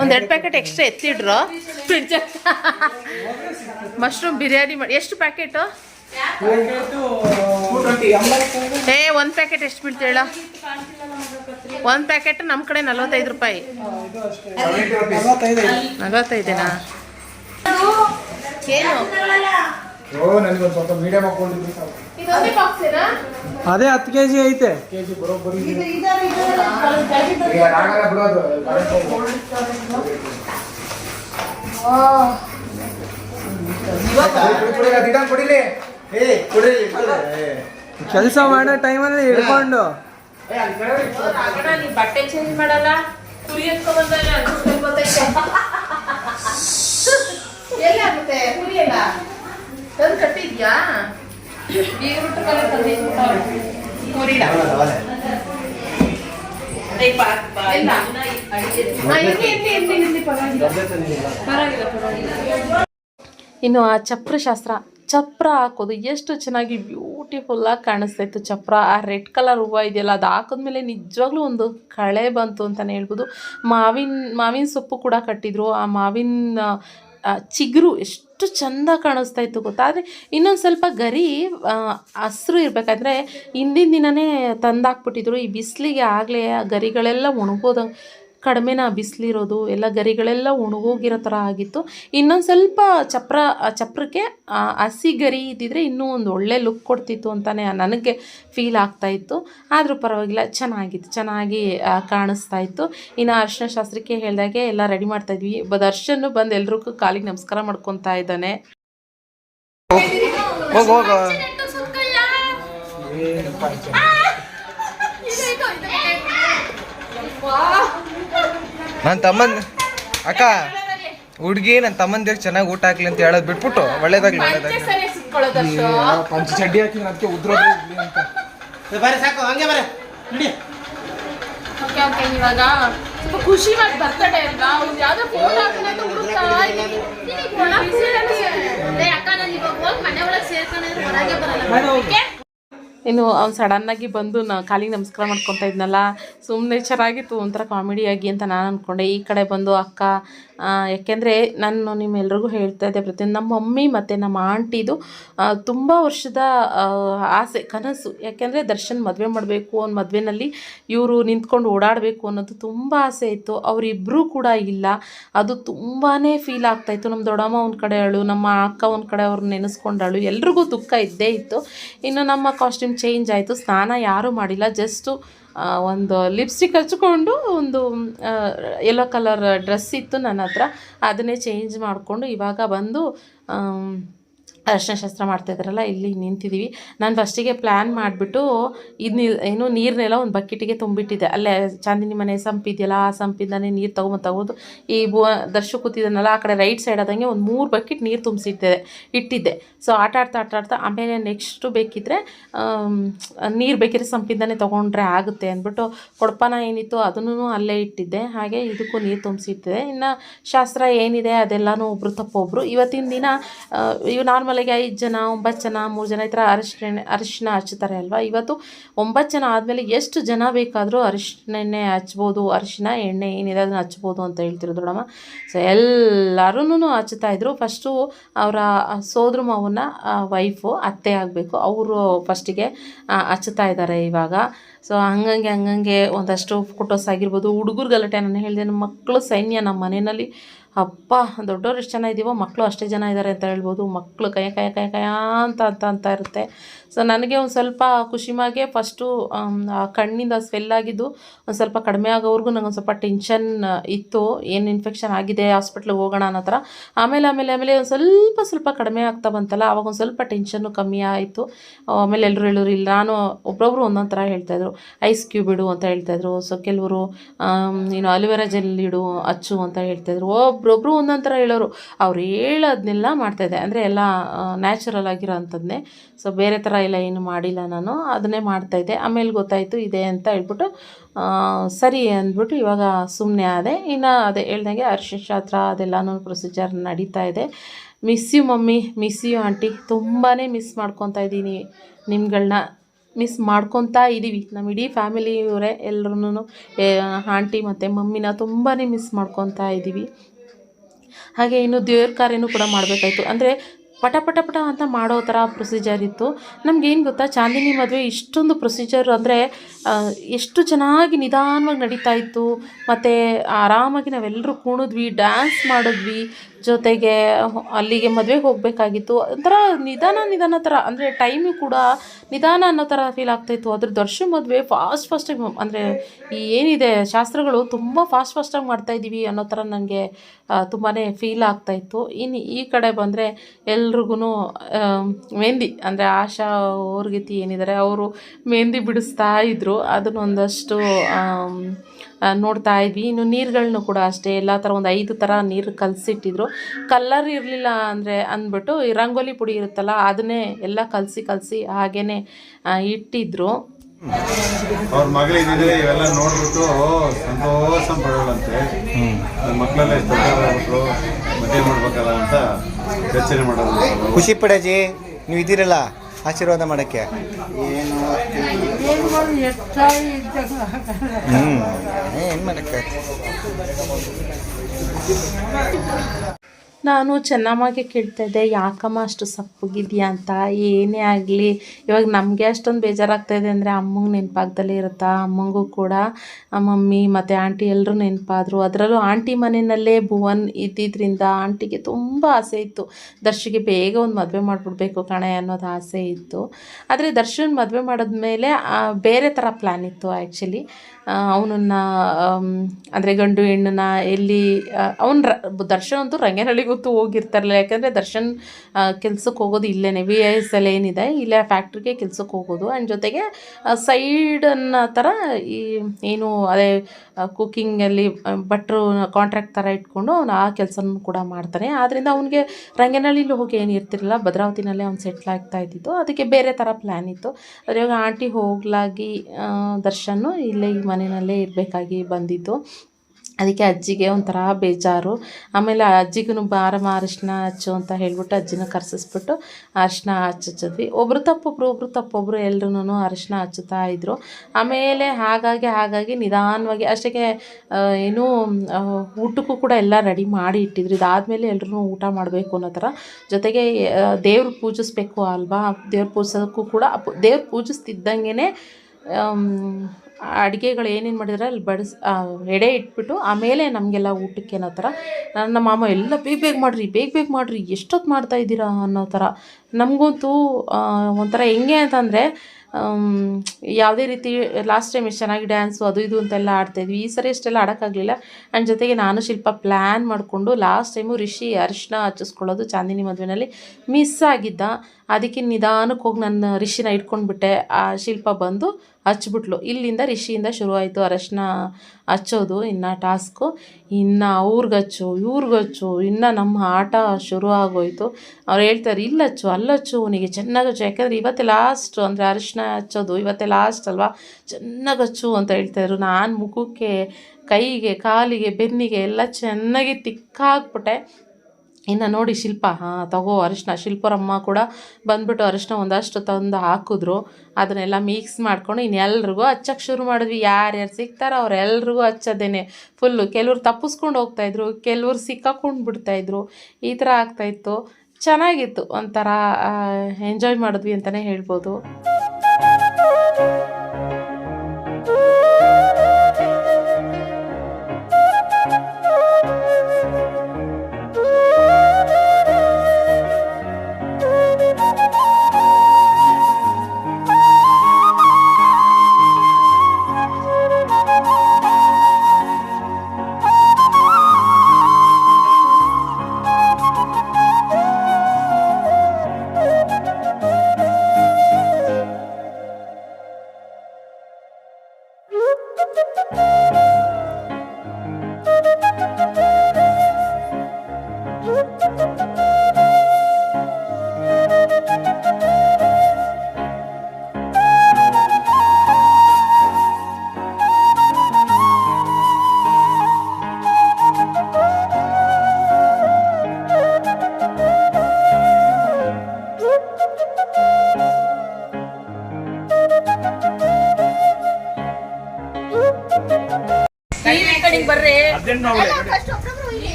ಒಂದು ಎರಡು ಪ್ಯಾಕೆಟ್ ಎಕ್ಸ್ಟ್ರಾ ಎತ್ತಿಡ್ರು. ಫ್ರಿಡ್ಜ್ ಮಶ್ರೂಮ್ ಬಿರಿಯಾನಿ ಮಾಡಿ ಎಷ್ಟು ಪ್ಯಾಕೆಟು ಏ ಒಂದು ಪ್ಯಾಕೆಟ್ ಎಷ್ಟು ಬೀಳ್ತೇಳ ಒಂದು ಪ್ಯಾಕೆಟ್ ನಮ್ಮ ಕಡೆ ನಲ್ವತ್ತೈದು ರೂಪಾಯಿ. ನಲ್ವತ್ತೈದೇನಾ? ಏನು? ಓ ನನಗೊಂದು ಸ್ವಲ್ಪ ಮೀಡಿಯಂ ಹಾಕೊಂಡಿದ್ದೀನಿ ಸಾಕು. ಇದೊಂದೇ ಬಾಕ್ಸೇನಾ ಅದೇ ಹತ್ತು ಕೆ ಜಿ ಐತೆ. ಕೆಜಿ ಬರೋಬ್ಬರಿ ಇದೆ. ಈಗ ಆಗಲ್ಲ ಬಿಡೋದು ಕುಡಿ ಕೆಲಸ ಮಾಡೋ ಟೈಮಲ್ಲಿ ಹಿಡ್ಕೊಂಡು. ಬಟ್ಟೆ ಚೇಂಜ್ ಮಾಡಲ್ಲ? ಕುರಿ. ಎಲ್ಲಿ ಆಗುತ್ತೆ? ಕುರಿ ಎಲ್ಲ? ತಂದು ಕಟ್ಟಿದ್ಯಾ. ಇನ್ನು ಆ ಚಪ್ರ ಶಾಸ್ತ್ರ ಚಪ್ರ ಹಾಕೋದು ಎಷ್ಟು ಚೆನ್ನಾಗಿ ಬ್ಯೂಟಿಫುಲ್ಲಾಗಿ ಕಾಣಿಸ್ತಾ ಇತ್ತು ಚಪ್ರ. ಆ ರೆಡ್ ಕಲರ್ ಹೂವು ಇದೆಯಲ್ಲ, ಅದು ಹಾಕಿದ್ಮೇಲೆ ನಿಜವಾಗ್ಲೂ ಒಂದು ಕಳೆ ಬಂತು ಅಂತಲೇ ಹೇಳ್ಬೋದು. ಮಾವಿನ ಮಾವಿನ ಸೊಪ್ಪು ಕೂಡ ಕಟ್ಟಿದ್ರು. ಆ ಮಾವಿನ ಚಿಗುರು ಎಷ್ಟು ಚಂದ ಕಾಣಿಸ್ತಾ ಇತ್ತು ಗೊತ್ತಾ? ಆದರೆ ಇನ್ನೊಂದು ಸ್ವಲ್ಪ ಗರಿ ಹಸ್ರು ಇರಬೇಕಾದ್ರೆ ಹಿಂದಿನ ದಿನವೇ ತಂದಾಕ್ಬಿಟ್ಟಿದ್ರು. ಈ ಬಿಸಿಲಿಗೆ ಆಗಲೇ ಆ ಗರಿಗಳೆಲ್ಲ ಒಣಗೋದಂಗೆ ಕಡಿಮೆನ ಬಿಸಿಲಿರೋದು ಎಲ್ಲ ಗರಿಗಳೆಲ್ಲ ಒಣಗೋಗಿರೋ ಥರ ಆಗಿತ್ತು. ಇನ್ನೊಂದು ಸ್ವಲ್ಪ ಚಪ್ರ ಚಪ್ರಕ್ಕೆ ಹಸಿ ಗರಿ ಇದ್ದಿದ್ರೆ ಇನ್ನೂ ಒಂದು ಒಳ್ಳೆ ಲುಕ್ ಕೊಡ್ತಿತ್ತು ಅಂತಲೇ ನನಗೆ ಫೀಲ್ ಆಗ್ತಾ ಇತ್ತು. ಆದರೂ ಪರವಾಗಿಲ್ಲ ಚೆನ್ನಾಗಿತ್ತು ಚೆನ್ನಾಗಿ ಕಾಣಿಸ್ತಾ ಇತ್ತು. ಇನ್ನು ಅರ್ಶನ ಶಾಸ್ತ್ರಕ್ಕೆ ಹೇಳಿದಾಗೆ ಎಲ್ಲ ರೆಡಿ ಮಾಡ್ತಾ ಇದ್ವಿ. ಬ ದರ್ಶನ್ ಬಂದು ಎಲ್ರಿಗೂ ಕಾಲಿಗೆ ನಮಸ್ಕಾರ ಮಾಡ್ಕೊತಾ ಇದ್ದಾನೆ. ಹೋಗ ಹೋಗ. ನನ್ನ ತಮ್ಮನ್ ಅಕ್ಕ ಹುಡುಗಿ ನನ್ನ ತಮ್ಮಂದಿಗೆ ಚೆನ್ನಾಗಿ ಊಟ ಹಾಕ್ಲಿ ಅಂತ ಹೇಳೋದು ಬಿಟ್ಬಿಟ್ಟು ಒಳ್ಳೇದಾಗ್ಲಿ ಒಳ್ಳೇದಾಗ್ಲಿ. ಪಂಚ ಚಡ್ಡಿ ಹಾಕಿ ಅದಕ್ಕೆ ಉದ್ರೋದು ಇರ್ಲಿ ಅಂತ. ಬರೀ ಸಾಕು ಹಂಗೆ ಬರ. ನೋಡಿ. ಓಕೆ ಓಕೆ ಇವಾಗ ಸ್ವಲ್ಪ ಖುಷಿ ಮಾಡಿ ಬರ್ತಡೆ ಅಲ್ವಾ? ಅವ್ರು ಯಾವ್ದೋ ಫೋಟೋ ಹಾಕ್ತಾರೆ ಅಂತ ಹುಡುಕ್ತಾ ಇದ್ದೀನಿ. ಒಣ ಬಿಸಿಲಲ್ಲಿ ಅಕ್ಕ ನಾನು ಇವಾಗ ಹೋಗಿ ಮನೆ ಒಳಗೆ ಸೇರ್ಕೊಂಡಿದ್ರೆ ಹೊರಗೆ ಬರಲ್ಲ. ಓಕೆ? ಇನ್ನು ಅವ್ನು ಸಡನ್ನಾಗಿ ಬಂದು ನಾ ಕಾಲಿಗೆ ನಮಸ್ಕಾರ ಮಾಡ್ಕೊತಾ ಇದ್ನಲ್ಲ ಸುಮ್ಮನೆ ಚೆನ್ನಾಗಿತ್ತು ಒಂಥರ ಕಾಮಿಡಿಯಾಗಿ ಅಂತ ನಾನು ಅಂದ್ಕೊಂಡೆ ಈ ಕಡೆ ಬಂದು ಅಕ್ಕ ಯಾಕೆಂದರೆ ನಾನು ನಿಮ್ಮೆಲ್ರಿಗೂ ಹೇಳ್ತಾ ಇದ್ದೆ ಪ್ರತಿಯೊಂದು ನಮ್ಮ ಮಮ್ಮಿ ಮತ್ತು ನಮ್ಮ ಆಂಟಿದು ತುಂಬ ವರ್ಷದ ಆಸೆ, ಕನಸು. ಯಾಕೆಂದರೆ ದರ್ಶನ್ ಮದುವೆ ಮಾಡಬೇಕು ಅವ್ನ ಮದುವೆನಲ್ಲಿ ಇವರು ನಿಂತ್ಕೊಂಡು ಓಡಾಡಬೇಕು ಅನ್ನೋದು ತುಂಬ ಆಸೆ ಇತ್ತು. ಅವರಿಬ್ಬರೂ ಕೂಡ ಇಲ್ಲ. ಅದು ತುಂಬಾ ಫೀಲ್ ಆಗ್ತಾಯಿತ್ತು ನಮ್ಮ ದೊಡ್ಡಮ್ಮ ಒಂದು ಕಡೆ ಅಳು, ನಮ್ಮ ಅಕ್ಕ ಒಂದು ಕಡೆ ಅವ್ರನ್ನ ನೆನೆಸ್ಕೊಂಡಳು. ಎಲ್ರಿಗೂ ದುಃಖ ಇದ್ದೇ ಇತ್ತು. ಇನ್ನು ನಮ್ಮ ಕಾಸ್ಟ್ಯೂಮ್ ಚೇಂಜ್ ಆಯಿತು, ಸ್ನಾನ ಯಾರೂ ಮಾಡಿಲ್ಲ ಜಸ್ಟು ಒಂದು ಲಿಪ್ಸ್ಟಿಕ್ ಹಚ್ಕೊಂಡು ಒಂದು ಯೆಲ್ಲೋ ಕಲರ್ ಡ್ರೆಸ್ ಇತ್ತು ನನ್ನ ಹತ್ರ. ಅದನ್ನೇ ಚೇಂಜ್ ಮಾಡಿಕೊಂಡು ಇವಾಗ ಬಂದು ಅರಿಶಿನ ಶಾಸ್ತ್ರ ಮಾಡ್ತಾಯಿದ್ರಲ್ಲ ಇಲ್ಲಿ ನಿಂತಿದ್ದೀವಿ ನಾನು ಫಸ್ಟಿಗೆ ಪ್ಲ್ಯಾನ್ ಮಾಡಿಬಿಟ್ಟು ಇದು ಏನು ನೀರನ್ನೆಲ್ಲ ಒಂದು ಬಕೆಟಿಗೆ ತುಂಬಿಟ್ಟಿದ್ದೆ. ಅಲ್ಲೇ ಚಾಂದಿನಿ ಮನೆ ಸಂಪಿದೆಯಲ್ಲ, ಆ ಸಂಪಿಂದಾನೆ ನೀರು ತೊಗೊಂಬಂದು ತಗೋದು ಈ ಬು, ದರ್ಶು ಕೂತಿದ್ದಾನಲ್ಲ ಆ ಕಡೆ ರೈಟ್ ಸೈಡ್ ಆದಂಗೆ ಒಂದು ಮೂರು ಬಕೆಟ್ ನೀರು ತುಂಬಿಸಿದ್ದೆ, ಇಟ್ಟಿದ್ದೆ. ಸೊ ಆಟ ಆಡ್ತಾ ಆಟ ಆಡ್ತಾ ಆಮೇಲೆ ನೆಕ್ಸ್ಟು ಬೇಕಿದ್ದರೆ ನೀರು ಬೇಕಿದ್ರೆ ಸಂಪಿಂದಾನೆ ತೊಗೊಂಡ್ರೆ ಆಗುತ್ತೆ ಅಂದ್ಬಿಟ್ಟು ಕೊಡಪಾನ ಏನಿತ್ತು ಅದನ್ನು ಅಲ್ಲೇ ಇಟ್ಟಿದ್ದೆ. ಹಾಗೆ ಇದಕ್ಕೂ ನೀರು ತುಂಬಿಸಿಟ್ಟಿದೆ ಇನ್ನು ಶಾಸ್ತ್ರ ಏನಿದೆ ಅದೆಲ್ಲನೂ ಒಬ್ರು ತಪ್ಪೊಬ್ರು. ಇವತ್ತಿನ ದಿನ ಇವು ಇವು ನಾರ್ಮಲಾಗಿ ಐದು ಜನ, ಒಂಬತ್ತು ಜನ, ಮೂರು ಜನ ಈ ಥರ ಅರಿಶಿಣ ಅರಿಶಿನ ಹಚ್ತಾರೆ ಅಲ್ವಾ? ಇವತ್ತು ಒಂಬತ್ತು ಜನ ಆದಮೇಲೆ ಎಷ್ಟು ಜನ ಬೇಕಾದರೂ ಅರಿಶಿನ ಹಚ್ಬೋದು ಅರಿಶಿನ ಎಣ್ಣೆ ಏನಿದೆ ಅದನ್ನು ಹಚ್ಬೋದು ಅಂತ ಹೇಳ್ತಿರೋ ದೊಡ್ಡಮ್ಮ ಸೊ ಎಲ್ಲರೂ ಹಚ್ಚುತ್ತಾ ಇದ್ರು. ಫಸ್ಟು ಅವರ ಸೋದ್ರ ಮಾವನ ವೈಫು ಅತ್ತೆ ಆಗಬೇಕು. ಅವರು ಫಸ್ಟಿಗೆ ಹಚ್ಚುತ್ತಾ ಇದ್ದಾರೆ ಇವಾಗ. ಸೊ ಹಂಗಂಗೆ ಹಂಗಂಗೆ ಒಂದಷ್ಟು ಫೋಟೋಸ್ ಆಗಿರ್ಬೋದು. ಹುಡುಗರು ಗಲಾಟೆ ನಾನು ಹೇಳಿದೆ ಮಕ್ಕಳು ಸೈನ್ಯ ನಮ್ಮ ಮನೆಯಲ್ಲಿ ಅಪ್ಪ ದೊಡ್ಡವ್ರು ಎಷ್ಟು ಜನ ಇದ್ದೀವೋ ಮಕ್ಕಳು ಅಷ್ಟೇ ಜನ ಇದ್ದಾರೆ ಅಂತ ಹೇಳ್ಬೋದು. ಮಕ್ಕಳು ಕಯ ಕಯ ಕೈ ಕಯ ಅಂತ ಅಂತ ಅಂತ ಇರುತ್ತೆ. ಸೊ ನನಗೆ ಒಂದು ಸ್ವಲ್ಪ ಖುಷಿಮಾಗೆ ಫಸ್ಟು ಆ ಕಣ್ಣಿಂದ ಸ್ವೆಲ್ ಆಗಿದ್ದು ಒಂದು ಸ್ವಲ್ಪ ಕಡಿಮೆ ಆಗೋವರೆಗೂ ನಂಗೆ ಒಂದು ಸ್ವಲ್ಪ ಟೆನ್ಷನ್ ಇತ್ತು. ಏನು ಇನ್ಫೆಕ್ಷನ್ ಆಗಿದೆ ಹಾಸ್ಪಿಟ್ಲಿಗೆ ಹೋಗೋಣ ಅನ್ನೋ ಥರ. ಆಮೇಲೆ ಆಮೇಲೆ ಆಮೇಲೆ ಒಂದು ಸ್ವಲ್ಪ ಸ್ವಲ್ಪ ಕಡಿಮೆ ಆಗ್ತಾ ಬಂತಲ್ಲ, ಆವಾಗ ಒಂದು ಸ್ವಲ್ಪ ಟೆನ್ಷನ್ನು ಕಮ್ಮಿ ಆಯಿತು. ಆಮೇಲೆ ಎಲ್ಲರೂ ಹೇಳೋರು, ಇಲ್ಲ, ನಾನು ಒಬ್ಬೊಬ್ರು ಒಂದೊಂದು ಥರ ಹೇಳ್ತಾಯಿದ್ರು ಐಸ್ ಕ್ಯೂಬ್ ಇಡು ಅಂತ ಹೇಳ್ತಾಯಿದ್ರು ಸೊ ಕೆಲವರು ಏನು ಅಲೋವೆರಾ ಜೆಲ್ ಇಡು, ಅಚ್ಚು ಅಂತ ಹೇಳ್ತಾಯಿದ್ರು ಒಬ್ರೊಬ್ರು ಒಂದೊಂದು ಥರ ಹೇಳೋರು. ಅವ್ರು ಹೇಳೋದನ್ನೆಲ್ಲ ಮಾಡ್ತಾಯಿದ್ದೆ ಅಂದರೆ ಎಲ್ಲ ನ್ಯಾಚುರಲ್ ಆಗಿರೋ ಅಂಥದ್ದನ್ನೇ ಸೊ ಬೇರೆ ಥರ ಎಲ್ಲ ಏನು ಮಾಡಿಲ್ಲ ನಾನು. ಅದನ್ನೇ ಮಾಡ್ತಾಯಿದ್ದೆ ಆಮೇಲೆ ಗೊತ್ತಾಯಿತು, ಇದೆ ಅಂತ ಹೇಳ್ಬಿಟ್ಟು ಸರಿ ಅಂದ್ಬಿಟ್ಟು ಇವಾಗ ಸುಮ್ಮನೆ ಆದೆ. ಇನ್ನು ಅದೇ ಹೇಳ್ದಂಗೆ ಅರಿಶಿನ ಶಾಸ್ತ್ರ ಅದೆಲ್ಲನೂ ಪ್ರೊಸೀಜರ್ ನಡೀತಾ ಇದೆ. Miss you mummy. Miss you aunty ತುಂಬಾ ಮಿಸ್ ಮಾಡ್ಕೊತಾ ಇದ್ದೀನಿ ನಿಮ್ಗಳನ್ನ ಮಿಸ್ ಮಾಡ್ಕೊತಾ ಇದ್ದೀವಿ ನಮ್ಮ ಇಡೀ ಫ್ಯಾಮಿಲಿಯವರೇ ಎಲ್ಲರೂ ಆಂಟಿ ಮತ್ತು ಮಮ್ಮಿನ ತುಂಬಾ ಮಿಸ್ ಮಾಡ್ಕೊತಾ ಇದ್ದೀವಿ ಹಾಗೆ ಇನ್ನು ದೇವ್ರ ಕಾರ್ಯನೂ ಕೂಡ ಮಾಡಬೇಕಾಯ್ತು. ಅಂದರೆ ಪಟ ಪಟ ಪಟ ಅಂತ ಮಾಡೋ ಥರ ಪ್ರೊಸೀಜರ್ ಇತ್ತು. ನಮಗೇನು ಗೊತ್ತಾ? ಚಾಂದಿನಿ ಮದುವೆ ಇಷ್ಟೊಂದು ಪ್ರೊಸೀಜರ್ ಅಂದರೆ ಎಷ್ಟು ಚೆನ್ನಾಗಿ ನಿಧಾನವಾಗಿ ನಡೀತಾ ಇತ್ತು. ಮತ್ತು ಆರಾಮಾಗಿ ನಾವೆಲ್ಲರೂ ಕುಣಿದ್ವಿ ಡ್ಯಾನ್ಸ್ ಮಾಡಿದ್ವಿ. ಜೊತೆಗೆ ಅಲ್ಲಿಗೆ ಮದುವೆಗೆ ಹೋಗಬೇಕಾಗಿತ್ತು. ಒಂಥರ ನಿಧಾನ ನಿಧಾನ ಥರ, ಅಂದರೆ ಟೈಮು ಕೂಡ ನಿಧಾನ ಅನ್ನೋ ಥರ ಫೀಲ್ ಆಗ್ತಾಯಿತ್ತು ಅದ್ರ ದರ್ಶನ ಮದುವೆ ಫಾಸ್ಟ್ ಫಾಸ್ಟಾಗಿ ಅಂದರೆ ಏನಿದೆ? ಶಾಸ್ತ್ರಗಳು ತುಂಬ ಫಾಸ್ಟ್ ಫಾಸ್ಟಾಗಿ ಮಾಡ್ತಾಯಿದ್ದೀವಿ ಅನ್ನೋ ಥರ ನನಗೆ ತುಂಬಾ ಫೀಲ್ ಆಗ್ತಾಯಿತ್ತು ಇನ್ನು ಈ ಕಡೆ ಬಂದರೆ ಎಲ್ರಿಗೂ ಮೆಹಂದಿ ಅಂದರೆ ಆಶಾ ಅವ್ರಗಿತಿ ಏನಿದ್ದಾರೆ ಅವರು ಮೆಹಂದಿ ಬಿಡಿಸ್ತಾ ಇದ್ದರು ಅದನ್ನ ಒಂದಷ್ಟು ಆಮ್, ಆ, ನೋಡ್ತಾ ಇದ್ವಿ. ಇನ್ನು ನೀರುಗಳನ್ನು ಕೂಡ ಅಷ್ಟೇ ಎಲ್ಲ ಥರ ಒಂದು ಐದು ಥರ ನೀರು ಕಲಸಿಟ್ಟಿದ್ರು. ಕಲ್ಲರ್ ಇರಲಿಲ್ಲ ಅಂದರೆ ಅಂದ್ಬಿಟ್ಟು ರಂಗೋಲಿ ಪುಡಿ ಇರುತ್ತಲ್ಲ ಅದನ್ನೇ ಎಲ್ಲ ಕಲಸಿ ಕಲಸಿ ಹಾಗೇ ಇಟ್ಟಿದ್ರು. ಅವ್ರ ಮಗಳಿದ್ರೆ ಇವೆಲ್ಲ ನೋಡ್ಬಿಟ್ಟು ಸಂತೋಷ ಪಡೋಳಂತೆ. ನನ್ನ ಮಕ್ಕಳೆಲ್ಲ ಎಷ್ಟು ದೊಡ್ಡವರಾಗ್ಬಿಟ್ರು ಮದುವೆ ಮಾಡ್ಬೇಕಲ್ಲ ಅಂತ ಯೋಚನೆ ಮಾಡೋದು. ಖುಷಿ ಪಡಜಿ ನೀವು ಇದ್ದೀರಲ್ಲ ಆಶೀರ್ವಾದ ಮಾಡೋಕ್ಕೆ. ಏನು ಮಾಡೋಕ್ಕೆ? ನಾನು ಚೆನ್ನಮ್ಮಗೆ ಕೇಳ್ತಾ ಇದ್ದೆ, ಯಾಕಮ್ಮ ಅಷ್ಟು ಸಪ್ಪಗಿದ್ಯಾ ಅಂತ? ಏನೇ ಆಗಲಿ, ಇವಾಗ ನಮಗೆ ಅಷ್ಟೊಂದು ಬೇಜಾರಾಗ್ತಾಯಿದೆ ಅಂದರೆ ಅಮ್ಮಂಗೆ ನೆನಪಾಗ್ದಲೇ ಇರುತ್ತಾ? ಅಮ್ಮಂಗೂ ಕೂಡ. ಮಮ್ಮಿ ಮತ್ತು ಆಂಟಿ ಎಲ್ಲರೂ ನೆನಪಾದರು. ಅದರಲ್ಲೂ ಆಂಟಿ ಮನೆಯಲ್ಲೇ ಭುವನ್ ಇದ್ದಿದ್ದರಿಂದ ಆಂಟಿಗೆ ತುಂಬ ಆಸೆ ಇತ್ತು. ದರ್ಶಿಗೆ ಬೇಗ ಒಂದು ಮದುವೆ ಮಾಡಿಬಿಡ್ಬೇಕು ಕಣೆ ಅನ್ನೋದು ಆಸೆ ಇತ್ತು. ಆದರೆ ದರ್ಶನ್ ಮದುವೆ ಮಾಡಿದ್ಮೇಲೆ ಬೇರೆ ಥರ ಪ್ಲ್ಯಾನ್ ಇತ್ತು ಆ್ಯಕ್ಚುಲಿ ಅವನನ್ನು ಅಂದರೆ ಗಂಡು ಹೆಣ್ಣನ್ನ ಎಲ್ಲಿ ಅವನ ದರ್ಶನ್ ಅಂತೂ ರಂಗನಹಳ್ಳಿಗೊತ್ತು ಹೋಗಿರ್ತಾರಲ್ಲ, ಯಾಕಂದರೆ ದರ್ಶನ್ ಕೆಲ್ಸಕ್ಕೆ ಹೋಗೋದು ಇಲ್ಲೇ ವಿ ಐ ಎಸ್ ಅಲ್ಲಿ ಏನಿದೆ, ಇಲ್ಲೇ ಫ್ಯಾಕ್ಟ್ರಿಗೆ ಕೆಲ್ಸಕ್ಕೆ ಹೋಗೋದು. ಆ್ಯಂಡ್ ಜೊತೆಗೆ ಸೈಡ್ ಅನ್ನೋ ಥರ ಈ, ಏನು, ಅದೇ ಕುಕ್ಕಿಂಗಲ್ಲಿ ಭಟ್ರು ಕಾಂಟ್ರಾಕ್ಟ್ ಥರ ಇಟ್ಕೊಂಡು ಅವ್ನು ಆ ಕೆಲಸನೂ ಕೂಡ ಮಾಡ್ತಾನೆ. ಆದ್ದರಿಂದ ಅವನಿಗೆ ರಂಗನಹಳ್ಳಿಲಿ ಹೋಗಿ ಏನು ಇರ್ತಿರಲಿಲ್ಲ, ಭದ್ರಾವತಿನಲ್ಲೇ ಅವ್ನು ಸೆಟ್ಲ್ ಆಗ್ತಾ ಇದ್ದಿದ್ದು. ಅದಕ್ಕೆ ಬೇರೆ ಥರ ಪ್ಲ್ಯಾನ್ ಇತ್ತು. ಆದರೆ ಇವಾಗ ಆಂಟಿ ಹೋಗ್ಲಾಗಿ ದರ್ಶನ್ ದರ್ಶನ್ನು ಇಲ್ಲೇ ಈ ಮನೆಯಲ್ಲೇ ಇರಬೇಕಾಗಿ ಬಂದಿದ್ದು. ಅದಕ್ಕೆ ಅಜ್ಜಿಗೆ ಒಂಥರ ಬೇಜಾರು. ಆಮೇಲೆ ಅಜ್ಜಿಗೂ ಬಾರಮ್ಮ ಅರಿಶಿನ ಹಚ್ಚು ಅಂತ ಹೇಳ್ಬಿಟ್ಟು ಅಜ್ಜಿನ ಕರ್ಸಿಸ್ಬಿಟ್ಟು ಅರಿಶಿನ ಹಚ್ಚಿದ್ವಿ ಒಬ್ರು ತಪ್ಪೊಬ್ರು ಒಬ್ರು ತಪ್ಪೊಬ್ರು ಎಲ್ರೂ ಅರಿಶಿನ ಹಚ್ಚುತ್ತಾ ಇದ್ದರು ಆಮೇಲೆ ಹಾಗಾಗಿ ಹಾಗಾಗಿ ನಿಧಾನವಾಗಿ ಅಷ್ಟಕ್ಕೆ ಏನು ಊಟಕ್ಕೂ ಕೂಡ ಎಲ್ಲ ರೆಡಿ ಮಾಡಿ ಇಟ್ಟಿದ್ರು. ಇದಾದಮೇಲೆ ಎಲ್ಲರೂ ಊಟ ಮಾಡಬೇಕು ಅನ್ನೋ ಥರ. ಜೊತೆಗೆ ದೇವ್ರು ಪೂಜಿಸ್ಬೇಕು ಅಲ್ವಾ? ದೇವ್ರು ಪೂಜಿಸೋದಕ್ಕೂ ಕೂಡ ದೇವ್ರು ಪೂಜಿಸ್ತಿದ್ದಂಗೆ ಅಡುಗೆಗಳು ಏನೇನು ಮಾಡಿದ್ರೆ, ಅಲ್ಲಿ ಬಡಿಸ್ ಎಡೆ ಇಟ್ಬಿಟ್ಟು ಆಮೇಲೆ ನಮಗೆಲ್ಲ ಊಟಕ್ಕೆ ಅನ್ನೋ ಥರ. ನನ್ನ ಮಾಮ, ಎಲ್ಲ ಬೇಗ ಬೇಗ ಮಾಡಿರಿ, ಬೇಗ ಬೇಗ ಮಾಡಿರಿ, ಎಷ್ಟೊತ್ತು ಮಾಡ್ತಾ ಇದ್ದೀರಾ ಅನ್ನೋ ಥರ. ನಮಗಂತೂ ಒಂಥರ ಹೆಂಗೆ ಅಂತಂದರೆ ಯಾವುದೇ ರೀತಿ ಲಾಸ್ಟ್ ಟೈಮ್ ಎಷ್ಟು ಚೆನ್ನಾಗಿ ಡ್ಯಾನ್ಸು ಅದು ಇದು ಅಂತೆಲ್ಲ ಆಡ್ತಾಯಿದ್ವಿ ಈ ಸರಿ ಅಷ್ಟೆಲ್ಲ ಆಡೋಕ್ಕಾಗಲಿಲ್ಲ. ಆ್ಯಂಡ್ ಜೊತೆಗೆ ನಾನು ಶಿಲ್ಪ ಪ್ಲ್ಯಾನ್ ಮಾಡಿಕೊಂಡು ಲಾಸ್ಟ್ ಟೈಮು ರಿಷಿ ಅರಿಶಿನ ಹಚ್ಚಿಸ್ಕೊಳ್ಳೋದು ಚಾಂದಿನಿ ಮದುವೆಯಲ್ಲಿ ಮಿಸ್ ಆಗಿದ್ದ. ಅದಕ್ಕೆ ನಿಧಾನಕ್ಕೆ ಹೋಗಿ ನನ್ನ ರಿಷಿನ ಇಟ್ಕೊಂಡ್ಬಿಟ್ಟೆ. ಆ ಶಿಲ್ಪ ಬಂದು ಹಚ್ಬಿಟ್ಲು. ಇಲ್ಲಿಂದ ರಿಷಿಯಿಂದ ಶುರುವಾಯಿತು ಅರಶಿನ ಹಚ್ಚೋದು, ಇನ್ನು ಟಾಸ್ಕು. ಇನ್ನು ಅವ್ರಿಗಚ್ಚು ಇವ್ರಿಗಚ್ಚು ಇನ್ನು ನಮ್ಮ ಆಟ ಶುರು ಆಗೋಯ್ತು. ಅವ್ರು ಹೇಳ್ತಾರೆ ಇಲ್ಲಚ್ಚು ಅಲ್ಲಚ್ಚು ಅವನಿಗೆ ಚೆನ್ನಾಗಿ ಹಚ್ಚು. ಯಾಕೆಂದರೆ ಇವತ್ತೇ ಲಾಸ್ಟ್ ಅಂದರೆ ಅರಶಿನ ಹಚ್ಚೋದು, ಇವತ್ತೇ ಲಾಸ್ಟ್ ಅಲ್ವಾ? ಚೆನ್ನಾಗಿ ಹಚ್ಚು ಅಂತ ಹೇಳ್ತಾಯಿದ್ರು ನಾನು ಮುಖಕ್ಕೆ, ಕೈಗೆ, ಕಾಲಿಗೆ, ಬೆನ್ನಿಗೆ ಎಲ್ಲ ಚೆನ್ನಾಗಿ ತಿಕ್ಕಾಕ್ಬಿಟ್ಟೆ. ಇನ್ನು ನೋಡಿ ಶಿಲ್ಪ. ಹಾಂ, ತಗೋ ಅರಿಶಿನ ಶಿಲ್ಪರಮ್ಮ ಕೂಡ ಬಂದ್ಬಿಟ್ಟು ಅರಿಶಿನ ಒಂದಷ್ಟು ತಂದು ಹಾಕಿದ್ರು. ಅದನ್ನೆಲ್ಲ ಮಿಕ್ಸ್ ಮಾಡ್ಕೊಂಡು ಇನ್ನೆಲ್ರಿಗೂ ಹಚ್ಚಕ್ಕೆ ಶುರು ಮಾಡಿದ್ವಿ. ಯಾರ್ಯಾರು ಸಿಗ್ತಾರೋ ಅವ್ರೆಲ್ರಿಗೂ ಹಚ್ಚೋದೇನೆ. ಫುಲ್ಲು ಕೆಲವ್ರು ತಪ್ಪಿಸ್ಕೊಂಡು ಹೋಗ್ತಾಯಿದ್ರು ಕೆಲವ್ರು ಸಿಕ್ಕಾಕೊಂಡು ಬಿಡ್ತಾಯಿದ್ರು. ಈ ಥರ ಆಗ್ತಾಯಿತ್ತು ಚೆನ್ನಾಗಿತ್ತು ಒಂಥರ ಎಂಜಾಯ್ ಮಾಡಿದ್ವಿ ಅಂತಲೇ ಹೇಳ್ಬೋದು.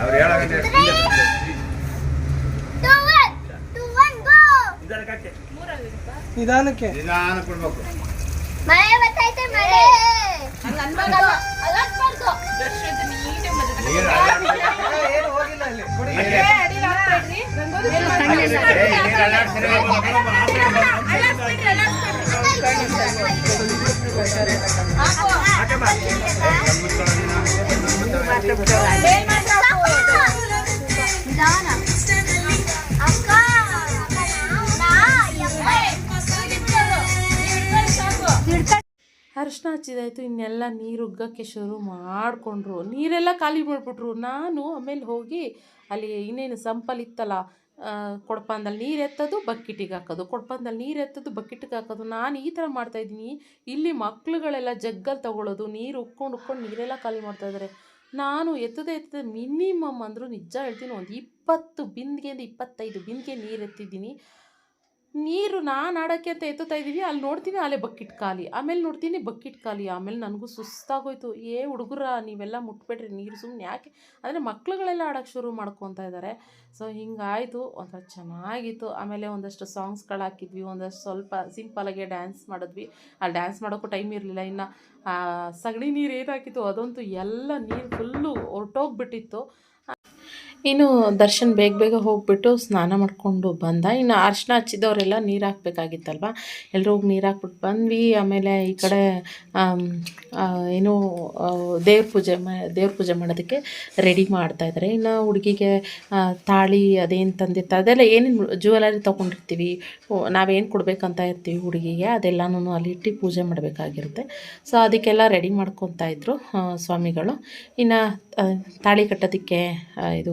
ಅವ್ರು ಹೇಳಾಗ ನಿಧಾನಕ್ಕೆ ನಿಧಾನ ಕೊಡ್ಬೇಕು. ಮಳೆ ಬರ್ತೈತೆ ಮಳೆ. ಹಂಗ ಅನ್ಬಾರ್ದು. ಅಲ್ಲಾಡ್ಬಾರ್ದು ನೀರು ಏನು ಹೋಗಿಲ್ಲ ಅಲ್ಲಿ. ಕೊಡಿ. ಅರಿಶಿನ ಹಚ್ಚಿದಾಯ್ತು ಇನ್ನೆಲ್ಲ ನೀರು ಉಗ್ಗಕ್ಕೆ ಶುರು ಮಾಡಿಕೊಂಡ್ರು. ನೀರೆಲ್ಲ ಖಾಲಿ ಮಾಡಿಬಿಟ್ರು. ನಾನು ಆಮೇಲೆ ಹೋಗಿ ಅಲ್ಲಿ ಇನ್ನೇನು ಸಂಪಲ್ ಇತ್ತಲ್ಲ ಕೊಡಪಾನದಲ್ಲಿ ನೀರು ಎತ್ತೋದು ಬಕೆಟಿಗೆ ಹಾಕೋದು. ಕೊಡಪಾನದಲ್ಲಿ ನೀರು ಎತ್ತೋದು ಬಕೆಟಿಗೆ ಹಾಕೋದು. ನಾನು ಈ ಥರ ಮಾಡ್ತಾಯಿದ್ದೀನಿ ಇಲ್ಲಿ ಮಕ್ಳುಗಳೆಲ್ಲ ಜಗ್ಗಲ್ಲಿ ತಗೊಳ್ಳೋದು ನೀರು ಉಕ್ಕೊಂಡು ಉಕ್ಕೊಂಡು ನೀರೆಲ್ಲ ಖಾಲಿ ಮಾಡ್ತಾಯಿದ್ದಾರೆ ನಾನು ಎತ್ತದೆ ಎತ್ತದೆ ಮಿನಿಮಮ್ ಅಂದರೂ ನಿಜ ಹೇಳ್ತೀನಿ, ಒಂದು ಇಪ್ಪತ್ತು ಬಿಂದಿಗೆಯಿಂದ ಇಪ್ಪತ್ತೈದು ಬಿಂದಿಗೆ ನೀರು ಎತ್ತಿದ್ದೀನಿ. ನೀರು ನಾನು ಆಡೋಕ್ಕೆ ಅಂತ ಎತ್ತುತ್ತಾ ಇದ್ದೀವಿ, ಅಲ್ಲಿ ನೋಡ್ತೀನಿ ಅಲ್ಲೇ ಬಕ್ಕಿಟ್ ಖಾಲಿ. ಆಮೇಲೆ ನೋಡ್ತೀನಿ ಬಕ್ಕಿಟ್ ಖಾಲಿ. ಆಮೇಲೆ ನನಗೂ ಸುಸ್ತಾಗೋಯ್ತು. ಏ ಹುಡುಗರ, ನೀವೆಲ್ಲ ಮುಟ್ಬೇಡ್ರಿ, ನೀರು ಸುಮ್ಮನೆ ಯಾಕೆ? ಅಂದರೆ ಮಕ್ಳುಗಳೆಲ್ಲ ಆಡೋಕ್ಕೆ ಶುರು ಮಾಡ್ಕೊತಾ ಇದ್ದಾರೆ ಸೊ ಹಿಂಗಾಯಿತು. ಒಂಥರ ಚೆನ್ನಾಗಿತ್ತು. ಆಮೇಲೆ ಒಂದಷ್ಟು ಸಾಂಗ್ಸ್ಗಳು ಹಾಕಿದ್ವಿ. ಒಂದಷ್ಟು ಸ್ವಲ್ಪ ಸಿಂಪಲಾಗೆ ಡ್ಯಾನ್ಸ್ ಮಾಡಿದ್ವಿ. ಅಲ್ಲಿ ಡ್ಯಾನ್ಸ್ ಮಾಡೋಕ್ಕೂ ಟೈಮ್ ಇರಲಿಲ್ಲ. ಇನ್ನು, ಆ, ಸಗಣಿ ನೀರು ಏನಾಕಿತ್ತು ಅದಂತೂ ಎಲ್ಲ ನೀರು ಫುಲ್ಲು ಹೊರ್ಟೋಗ್ಬಿಟ್ಟಿತ್ತು. ಇನ್ನು ದರ್ಶನ್ ಬೇಗ ಬೇಗ ಹೋಗ್ಬಿಟ್ಟು ಸ್ನಾನ ಮಾಡಿಕೊಂಡು ಬಂದ. ಇನ್ನು ಅರ್ಶಿನ ಹಚ್ಚಿದವರೆಲ್ಲ ನೀರು ಹಾಕ್ಬೇಕಾಗಿತ್ತಲ್ವ? ಎಲ್ಲರೂ ಹೋಗಿ ನೀರು ಹಾಕ್ಬಿಟ್ಟು ಬಂದ್ವಿ. ಆಮೇಲೆ ಈ ಕಡೆ ಏನು ದೇವ್ರ ಪೂಜೆ ದೇವ್ರ ಪೂಜೆ ಮಾಡೋದಕ್ಕೆ ರೆಡಿ ಮಾಡ್ತಾಯಿದ್ದಾರೆ ಇನ್ನು ಹುಡುಗಿಗೆ ತಾಳಿ ಅದೇನು ತಂದಿರ್ತಾರೆ ಅದೆಲ್ಲ ಏನೇನು ಜ್ಯುವೆಲರಿ ತೊಗೊಂಡಿರ್ತೀವಿ ನಾವೇನು ಕೊಡಬೇಕಂತ ಇರ್ತೀವಿ ಹುಡುಗಿಗೆ ಅದೆಲ್ಲನೂ ಅಲ್ಲಿ ಇಟ್ಟು ಪೂಜೆ ಮಾಡಬೇಕಾಗಿರುತ್ತೆ. ಸೊ ಅದಕ್ಕೆಲ್ಲ ರೆಡಿ ಮಾಡ್ಕೊತಾ ಇದ್ರು ಸ್ವಾಮಿಗಳು. ಇನ್ನು ತಾಳಿ ಕಟ್ಟೋದಕ್ಕೆ ಇದು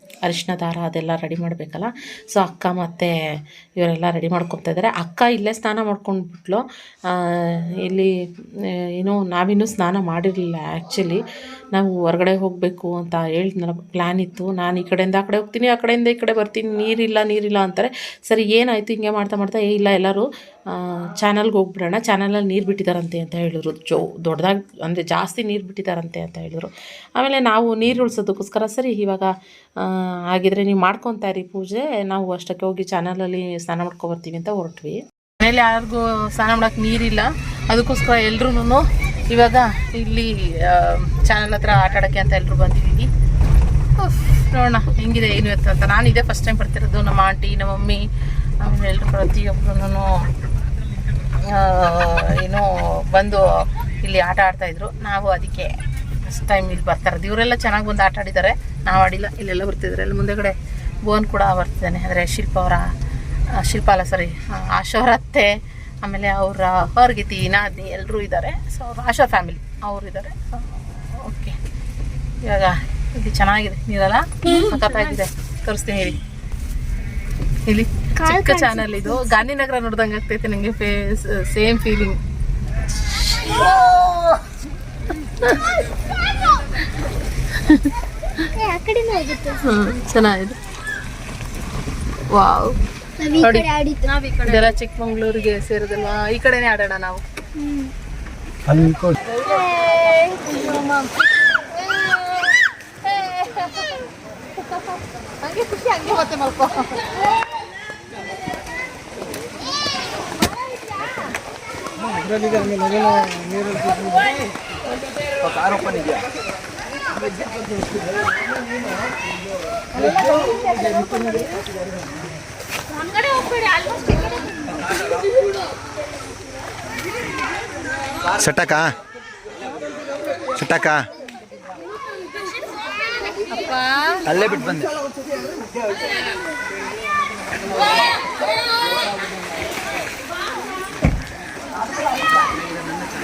ಅರಿಶಿನ ದಾರ ಅದೆಲ್ಲ ರೆಡಿ ಮಾಡಬೇಕಲ್ಲ. ಸೊ ಅಕ್ಕ ಮತ್ತು ಇವರೆಲ್ಲ ರೆಡಿ ಇದ್ದಾರೆ ಅಕ್ಕ ಇಲ್ಲೇ ಸ್ನಾನ ಮಾಡ್ಕೊಂಡ್ಬಿಟ್ಲು. ಇಲ್ಲಿ ಏನು ನಾವಿನ್ನೂ ಸ್ನಾನ ಮಾಡಿರಲಿಲ್ಲ ಆ್ಯಕ್ಚುಲಿ ನಾವು ಹೊರಗಡೆ ಹೋಗಬೇಕು ಅಂತ ಹೇಳಿದ್ನಲ್ಲ ಪ್ಲ್ಯಾನ್ ಇತ್ತು. ನಾನು ಈ ಕಡೆಯಿಂದ ಆ ಕಡೆ ಹೋಗ್ತೀನಿ, ಆ ಕಡೆಯಿಂದ ಈ ಕಡೆ ಬರ್ತೀನಿ. ನೀರಿಲ್ಲ ನೀರಿಲ್ಲ ಅಂತಾರೆ. ಸರಿ, ಏನಾಯಿತು ಹಿಂಗೆ ಮಾಡ್ತಾ ಮಾಡ್ತಾ, ಏ, ಇಲ್ಲ, ಎಲ್ಲರೂ ಚಾನಲ್ಗೆ ಹೋಗ್ಬಿಡೋಣ. ಚಾನಲಲ್ಲಿ ನೀರು ಬಿಟ್ಟಿದ್ದಾರಂತೆ ಅಂತ ಹೇಳಿದ್ರು. ಜೋ, ದೊಡ್ಡದಾಗಿ, ಅಂದರೆ ಜಾಸ್ತಿ ನೀರು ಬಿಟ್ಟಿದ್ದಾರಂತೆ ಅಂತ ಹೇಳಿದ್ರು. ಆಮೇಲೆ ನಾವು ನೀರು ಉಳಿಸೋದಕ್ಕೋಸ್ಕರ ಸರಿ, ಇವಾಗ ಹಾಗಿದ್ರೆ ನೀವು ಮಾಡ್ಕೊತಾ ಇರಿ ಪೂಜೆ. ನಾವು ಅಷ್ಟಕ್ಕೆ ಹೋಗಿ ಚಾನಲಲ್ಲಿ ಸ್ನಾನ ಮಾಡ್ಕೊಬರ್ತೀವಿ ಅಂತ ಹೊರಟ್ವಿ. ಮನೇಲಿ ಯಾರಿಗೂ ಸ್ನಾನ ಮಾಡೋಕೆ ನೀರಿಲ್ಲ. ಅದಕ್ಕೋಸ್ಕರ ಎಲ್ರೂ ಇವಾಗ ಇಲ್ಲಿ ಚಾನಲ್ ಹತ್ರ ಆಟ ಆಡೋಕ್ಕೆ ಅಂತ ಎಲ್ಲರೂ ಬಂದಿದೀವಿ. ನೋಡೋಣ ಹೆಂಗಿದೆ, ಏನು ಅಂತ. ನಾನು ಇದೇ ಫಸ್ಟ್ ಟೈಮ್ ಬರ್ತಿರೋದು. ನಮ್ಮ ಆಂಟಿ, ನಮ್ಮ ಮಮ್ಮಿ ಎಲ್ಲರೂ ಪ್ರತಿಯೊಬ್ಬರೂ ಏನೋ ಬಂದು ಇಲ್ಲಿ ಆಟ ಆಡ್ತಾ ಇದ್ರು. ನಾವು ಅದಕ್ಕೆ ಫಸ್ಟ್ ಟೈಮ್ ಇಲ್ಲಿ ಬರ್ತಾರೆ. ಇವರೆಲ್ಲ ಚೆನ್ನಾಗಿ ಬಂದು ಆಟ ಆಡಿದ್ದಾರೆ. ನಾವು ಆಡಿಲ್ಲ. ಇಲ್ಲೆಲ್ಲ ಬರ್ತಿದ್ದಾರೆ ಅಲ್ಲಿ ಮುಂದೆಗಡೆ ಬೋನ್ ಕೂಡ ಬರ್ತಿದ್ದಾನೆ. ಅಂದರೆ ಶಿಲ್ಪ ಅವರ ಶಿಲ್ಪಾಲ ಶಿಲ್ಪ ಅಲ್ಲ ಸಾರಿ ಆಶಾ ಅತ್ತೆ ಆಮೇಲೆ ಅವರ ಹೊರಗಿತಿ ನಾದಿನಿ ಎಲ್ಲರೂ ಇದ್ದಾರೆ. ಸೊ ಅವ್ರು ಆಶಾ ಫ್ಯಾಮಿಲಿ ಅವರು ಇದ್ದಾರೆ. ಓಕೆ ಇವಾಗ ಇಲ್ಲಿ ಚೆನ್ನಾಗಿದೆ. ನೀರಲ್ಲ? ಸಖತ್ತಾಗಿದೆ ತೋರಿಸ್ತೀನಿ ಹೇಳಿ. ಇಲ್ಲಿ ಚಿಕ್ಕ ಚಾನಲ್ ಇದು. ಗಾಂಧಿನಗರ ನೋಡ್ದಂಗೆ ಆಗ್ತೈತೆ ನನಗೆ ಫೇಸ್ ಸೇಮ್ ಫೀಲಿಂಗ್ ಆಗುತ್ತೆ. ಚೆನ್ನಾಗಿದೆ. ವಾವ್. ನೋಡಿ. ಇದೆಲ್ಲ ಚಿಕ್ಕಮಂಗ್ಳೂರಿಗೆ ಸೇರೋದಲ್ವಾ? ಈ ಕಡೆನೇ ಆಡೋಣ ನಾವು. ಹಂಗೆ ಖುಷಿ ಹಂಗೆ ಮತ್ತೆ ಮಲ್ಕೋ. ಕಾರ್ ಓಪನ್ ಇದೆಯಾ ನಮ್ಗಡೆ ಹೋಗ್ಬೇಡಿ ಆಲ್ಮೋಸ್ಟ್ ಸೆಟ್ಟಕ್ಕ? ಸೆಟ್ಟಕ್ಕ? ಅಲ್ಲೇ ಬಿಟ್ಟು ಬಂದೆ.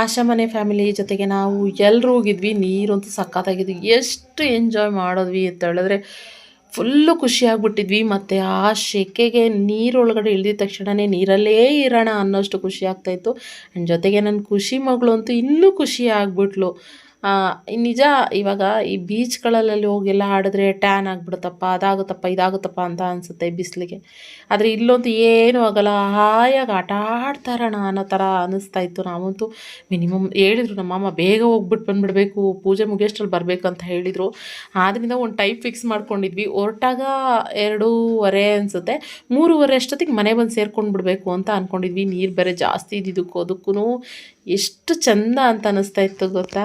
ಆಶಾ ಮನೆ ಫ್ಯಾಮಿಲಿ ಜೊತೆಗೆ ನಾವು ಎಲ್ಲರೂ ಹೋಗಿದ್ವಿ, ನೀರಂತೂ ಸಖತ್ತಾಗಿದ್ವಿ ಎಷ್ಟು ಎಂಜಾಯ್ ಮಾಡಿದ್ವಿ ಅಂತ ಹೇಳಿದ್ರೆ ಫುಲ್ಲು ಖುಷಿಯಾಗ್ಬಿಟ್ಟಿದ್ವಿ. ಮತ್ತು ಆ ಸೆಕೆಗೆ ನೀರೊಳಗಡೆ ಇಳಿದ ತಕ್ಷಣವೇ ನೀರಲ್ಲೇ ಇರೋಣ ಅನ್ನೋಷ್ಟು ಖುಷಿ ಆಗ್ತಾಯಿತ್ತು ಆ್ಯಂಡ್ ಜೊತೆಗೆ ನನ್ನ ಖುಷಿ ಮಗಳು ಅಂತೂ ಇನ್ನೂ ಖುಷಿ ಆಗ್ಬಿಟ್ಲು. ನಿಜ, ಇವಾಗ ಈ ಬೀಚ್ಗಳಲ್ಲಿ ಹೋಗೆಲ್ಲ ಆಡಿದ್ರೆ ಟ್ಯಾನ್ ಆಗಿಬಿಡುತ್ತಪ್ಪ, ಅದಾಗುತ್ತಪ್ಪ, ಇದಾಗುತ್ತಪ್ಪ ಅಂತ ಅನಿಸುತ್ತೆ ಬಿಸಿಲಿಗೆ. ಆದರೆ ಇಲ್ಲಂತೂ ಏನೂ ಆಗಲ್ಲ, ಹಾಯಾಗಿ ಆಟ ಆಡ್ತಾರಣ ಅನ್ನೋ ಥರ ಅನ್ನಿಸ್ತಾ ಇತ್ತು ನಾವಂತೂ. ಮಿನಿಮಮ್ ಹೇಳಿದ್ರು, ನಮ್ಮ ಮಾಮ ಬೇಗ ಹೋಗ್ಬಿಟ್ಟು ಬಂದುಬಿಡಬೇಕು, ಪೂಜೆ ಮುಗಿಯೋಷ್ಟ್ರಲ್ಲಿ ಬರಬೇಕು ಅಂತ ಹೇಳಿದರು. ಆದ್ದರಿಂದ ಒಂದು ಟೈಮ್ ಫಿಕ್ಸ್ ಮಾಡ್ಕೊಂಡಿದ್ವಿ. ಹೊರಟಾಗ ಎರಡೂವರೆ ಅನಿಸುತ್ತೆ. ಮೂರುವರೆ ಅಷ್ಟೊತ್ತಿಗೆ ಮನೆ ಬಂದು ಸೇರ್ಕೊಂಡು ಬಿಡಬೇಕು ಅಂತ ಅಂದ್ಕೊಂಡಿದ್ವಿ ನೀರು ಬೇರೆ ಜಾಸ್ತಿ ಇದ್ದಿದ್ದಕ್ಕೂ ಅದಕ್ಕೂ ಎಷ್ಟು ಚಂದ ಅಂತ ಅನ್ನಿಸ್ತಾ ಇತ್ತು ಗೊತ್ತಾ?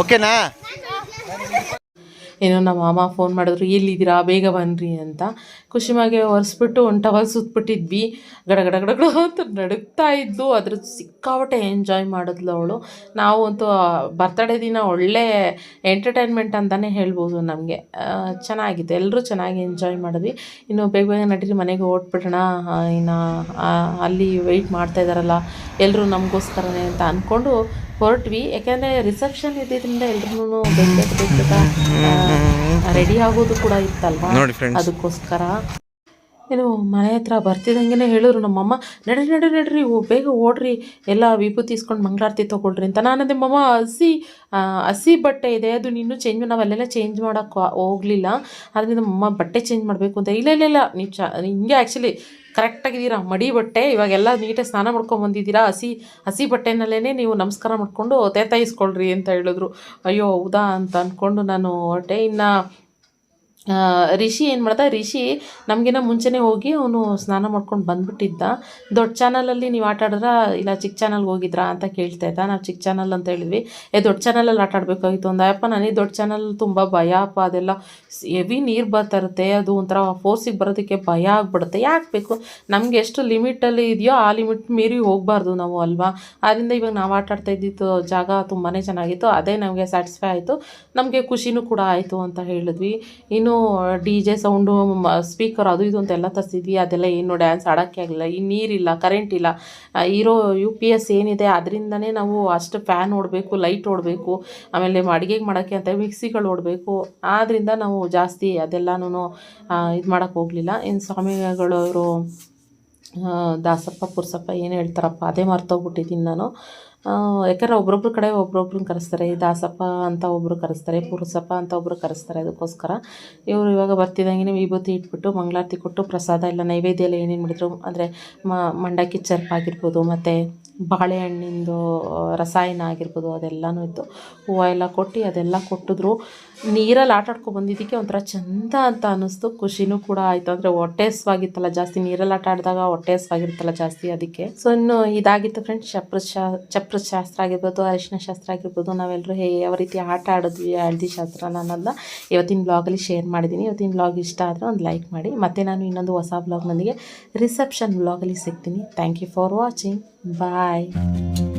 ಓಕೆನಾ? ಏನೋ ನಮ್ಮ ಮಾಮ ಫೋನ್ ಮಾಡಿದ್ರು, ಎಲ್ಲಿದ್ದೀರಾ? ಬೇಗ ಬನ್ನಿರಿ ಅಂತ. ಖುಷಿಮಾಗೆ ಒರೆಸ್ಬಿಟ್ಟು ಒಂದು ಟವಲ್ ಸುತ್ತಬಿಟ್ಟಿದ್ವಿ ಗಡ ಗಡ ಗಡ ಗಡ ಅಂತ ನಡುಗ್ತಾ ಇದ್ದು ಅದ್ರ ಸಿಕ್ಕಾಪಟ್ಟೆ ಎಂಜಾಯ್ ಮಾಡಿದ್ಲು ಅವಳು. ನಾವು ಅಂತೂ ಬರ್ತಡೇ ದಿನ ಒಳ್ಳೆ ಎಂಟರ್ಟೈನ್ಮೆಂಟ್ ಅಂತಲೇ ಹೇಳ್ಬೋದು ನಮಗೆ. ಚೆನ್ನಾಗಿತ್ತು. ಎಲ್ಲರೂ ಚೆನ್ನಾಗಿ ಎಂಜಾಯ್ ಮಾಡಿದ್ವಿ. ಇನ್ನು ಬೇಗ ಬೇಗ ನಡೀರಿ, ಮನೆಗೆ ಓಡ್ಬಿಡೋಣ ಇನ್ನು ಅಲ್ಲಿ ವೆಯ್ಟ್ ಮಾಡ್ತಾ ಇದ್ದಾರಲ್ಲ ಎಲ್ಲರೂ ನಮಗೋಸ್ಕರನೇ ಅಂತ ಅಂದ್ಕೊಂಡು ಹೊರಟ್ವಿ. ಯಾಕೆಂದರೆ ರಿಸೆಪ್ಷನ್ ಇದ್ದಿದ್ದರಿಂದ ಎಲ್ರೂ ರೆಡಿ ಆಗೋದು ಕೂಡ ಇತ್ತಲ್ವಾ? ಅದಕ್ಕೋಸ್ಕರ. ಏನು ಮನೆ ಹತ್ರ ಬರ್ತಿದ್ದಂಗೆ ಹೇಳಿದ್ರು ನಮ್ಮಮ್ಮ ನಡ್ರಿ ನಡ್ರಿ ನಡ್ರಿ ಬೇಗ ಓಡ್ರಿ. ಎಲ್ಲ ವಿಭೂತಿ ಇಸ್ಕೊಂಡು ಮಂಗಳಾರತಿ ತೊಗೊಳ್ರಿ ಅಂತ. ನಾನು ಅದೇ ಮಮ್ಮ ಹಸಿ ಹಸಿ ಬಟ್ಟೆ ಇದೆ. ಅದು ನೀನು ಚೇಂಜ್ ನಾವು ಅಲ್ಲೆಲ್ಲ ಚೇಂಜ್ ಮಾಡೋಕ್ಕೆ ಹೋಗಲಿಲ್ಲ. ಅದರಿಂದ ಮಮ್ಮ ಬಟ್ಟೆ ಚೇಂಜ್ ಮಾಡಬೇಕು ಅಂತ. ಇಲ್ಲ ಇಲ್ಲ ಇಲ್ಲ. ನೀವು ಚ ಹಿಂಗೆ ಆ್ಯಕ್ಚುಲಿ ಕರೆಕ್ಟಾಗಿದ್ದೀರಾ ಮಡಿ ಬಟ್ಟೆ, ಇವಾಗೆಲ್ಲ ನೀಟಾಗಿ ಸ್ನಾನ ಮಾಡ್ಕೊಂಡು ಬಂದಿದ್ದೀರಾ? ಹಸಿ ಹಸಿ ಬಟ್ಟೆನಲ್ಲೇ ನೀವು ನಮಸ್ಕಾರ ಮಾಡಿಕೊಂಡು ತೇತಾಯಿಸ್ಕೊಳ್ರಿ ಅಂತ ಹೇಳಿದ್ರು. ಅಯ್ಯೋ, ಹೌದಾ ಅಂತ ಅಂದ್ಕೊಂಡು ನಾನು ಹೊರಟೆ. ಇನ್ನು ರಿಷಿ ಏನು ಮಾಡ್ದ? ರಿಷಿ ನಮಗಿನ್ನ ಮುಂಚೆನೇ ಹೋಗಿ ಅವನು ಸ್ನಾನ ಮಾಡ್ಕೊಂಡು ಬಂದುಬಿಟ್ಟಿದ್ದ. ದೊಡ್ಡ ಚಾನಲಲ್ಲಿ ನೀವು ಆಟ ಇಲ್ಲ ಚಿಕ್ಕ ಚಾನಲ್ಗೆ ಹೋಗಿದ್ರಾ ಅಂತ ಕೇಳ್ತಾ ಇದ್ದ. ನಾವು ಚಿಕ್ಕ ಚಾನಲ್ ಅಂತ ಹೇಳಿದ್ವಿ. ಏ, ದೊಡ್ಡ ಚಾನಲಲ್ಲಿ ಆಟ ಆಡಬೇಕಾಗಿತ್ತು ಅಂದ ಅಪ್ಪ ನನಗೆ ದೊಡ್ಡ ಚಾನಲ್ ತುಂಬ ಭಯ, ಅಪ್ಪ, ಅದೆಲ್ಲ ಹೆವಿ ನೀರು ಬರ್ತಾ ಇರುತ್ತೆ. ಅದು ಒಂಥರ ಫೋರ್ಸಿಗೆ ಬರೋದಕ್ಕೆ ಭಯ ಆಗ್ಬಿಡುತ್ತೆ. ಯಾಕೆ ಬೇಕು? ನಮಗೆ ಎಷ್ಟು ಲಿಮಿಟಲ್ಲಿ ಇದೆಯೋ ಆ ಲಿಮಿಟ್ ಮೀರಿ ಹೋಗಬಾರ್ದು ನಾವು, ಅಲ್ವಾ? ಆದ್ದರಿಂದ ಇವಾಗ ನಾವು ಆಟ ಆಡ್ತಾ ಇದ್ದಿದ್ದು ಜಾಗ ತುಂಬಾ ಚೆನ್ನಾಗಿತ್ತು. ಅದೇ ನಮಗೆ ಸ್ಯಾಟಿಸ್ಫೈ ಆಯಿತು. ನಮಗೆ ಖುಷಿನೂ ಕೂಡ ಆಯಿತು ಅಂತ ಹೇಳಿದ್ವಿ. ಇನ್ನು ಡಿ ಜೆ ಸೌಂಡು ಸ್ಪೀಕರ್ ಅದು ಇದು ಅಂತೆಲ್ಲ ತರಿಸಿದ್ವಿ. ಅದೆಲ್ಲ ಏನು ಡ್ಯಾನ್ಸ್ ಆಡೋಕ್ಕೆ ಆಗಿಲ್ಲ ಈ ನೀರಿಲ್ಲ ಕರೆಂಟ್ ಇಲ್ಲ. ಇರೋ ಯು ಪಿ ಎಸ್ ಏನಿದೆ ಅದರಿಂದನೇ ನಾವು ಅಷ್ಟು ಫ್ಯಾನ್ ಓಡಬೇಕು ಲೈಟ್ ಓಡಬೇಕು, ಆಮೇಲೆ ಅಡುಗೆಗೆ ಮಾಡೋಕ್ಕೆ ಅಂತ ಮಿಕ್ಸಿಗಳು ಓಡಬೇಕು. ಆದ್ದರಿಂದ ನಾವು ಜಾಸ್ತಿ ಅದೆಲ್ಲನೂ ಇದು ಮಾಡೋಕ್ಕೆ ಹೋಗಲಿಲ್ಲ. ಇನ್ನು ಸ್ವಾಮಿಗಳು ಇವರು ದಾಸಪ್ಪ, ಪುರ್ಸಪ್ಪ ಏನು ಹೇಳ್ತಾರಪ್ಪ, ಅದೇ ಮರ್ತೋಗ್ಬಿಟ್ಟಿದ್ದೀನಿ ನಾನು. ಯಾಕಂದ್ರೆ ಒಬ್ರೊಬ್ರ ಕಡೆ ಒಬ್ರೊಬ್ರನ್ನ ಕರೆಸ್ತಾರೆ. ದಾಸಪ್ಪ ಅಂತ ಒಬ್ಬರು ಕರೆಸ್ತಾರೆ ಪುರುಸಪ್ಪ ಅಂತ ಒಬ್ಬರು ಕರೆಸ್ತಾರೆ ಅದಕ್ಕೋಸ್ಕರ. ಇವರು ಇವಾಗ ಬರ್ತಿದ್ದಂಗೆ ವಿಭೂತಿ ಇಟ್ಬಿಟ್ಟು, ಮಂಗಳಾರತಿ ಕೊಟ್ಟು ಪ್ರಸಾದ ಎಲ್ಲ ನೈವೇದ್ಯ ಎಲ್ಲ ಏನೇನು ಮಾಡಿದ್ರು, ಅಂದರೆ ಮಂಡಕ್ಕಿ ಚರ್ಪ ಆಗಿರ್ಬೋದು, ಮತ್ತು ಬಾಳೆಹಣ್ಣಿಂದು ರಸಾಯನ ಆಗಿರ್ಬೋದು, ಅದೆಲ್ಲನೂ ಇತ್ತು. ಹೂವು ಎಲ್ಲ ಕೊಟ್ಟು ಅದೆಲ್ಲ ಕೊಟ್ಟಿದ್ರು. ನೀರಲ್ಲಿ ಆಟ ಆಡ್ಕೊ ಬಂದಿದ್ದಕ್ಕೆ ಒಂಥರ ಚಂದ ಅಂತ ಅನ್ನಿಸ್ತು. ಖುಷಿನೂ ಕೂಡ ಆಯಿತು. ಅಂದರೆ ಹೊಟ್ಟೆ ಹಸ್ವಾಗಿತ್ತಲ್ಲ ಜಾಸ್ತಿ, ನೀರಲ್ಲಿ ಆಟ ಆಡಿದಾಗ ಹೊಟ್ಟೆ ಹಸ್ವಾಗಿರುತ್ತಲ್ಲ ಜಾಸ್ತಿ ಅದಕ್ಕೆ. ಸೊ ಇನ್ನು ಇದಾಗಿತ್ತು ಫ್ರೆಂಡ್ಸ್ ಚಪ್ರ ಶಾ ಚಪ್ರ ಶಾಸ್ತ್ರ ಆಗಿರ್ಬೋದು, ಅರಿಶಿನ ಶಾಸ್ತ್ರ ಆಗಿರ್ಬೋದು ನಾವೆಲ್ಲರೂ ಹೇ, ಯಾವ ರೀತಿ ಆಟ ಆಡಿದ್ವಿ, ಹಳದಿ ಶಾಸ್ತ್ರ ಅನ್ನೋದನ್ನ ಇವತ್ತಿನ ಬ್ಲಾಗಲ್ಲಿ ಶೇರ್ ಮಾಡಿದ್ದೀನಿ ಇವತ್ತಿನ ಬ್ಲಾಗ್ ಇಷ್ಟ ಆದರೆ ಒಂದು ಲೈಕ್ ಮಾಡಿ. ಮತ್ತು ನಾನು ಇನ್ನೊಂದು ಹೊಸ ಬ್ಲಾಗ್ನೊಂದಿಗೆ ರಿಸೆಪ್ಷನ್ ಬ್ಲಾಗಲ್ಲಿ ಸಿಗ್ತೀನಿ. Thank you for watching Bye.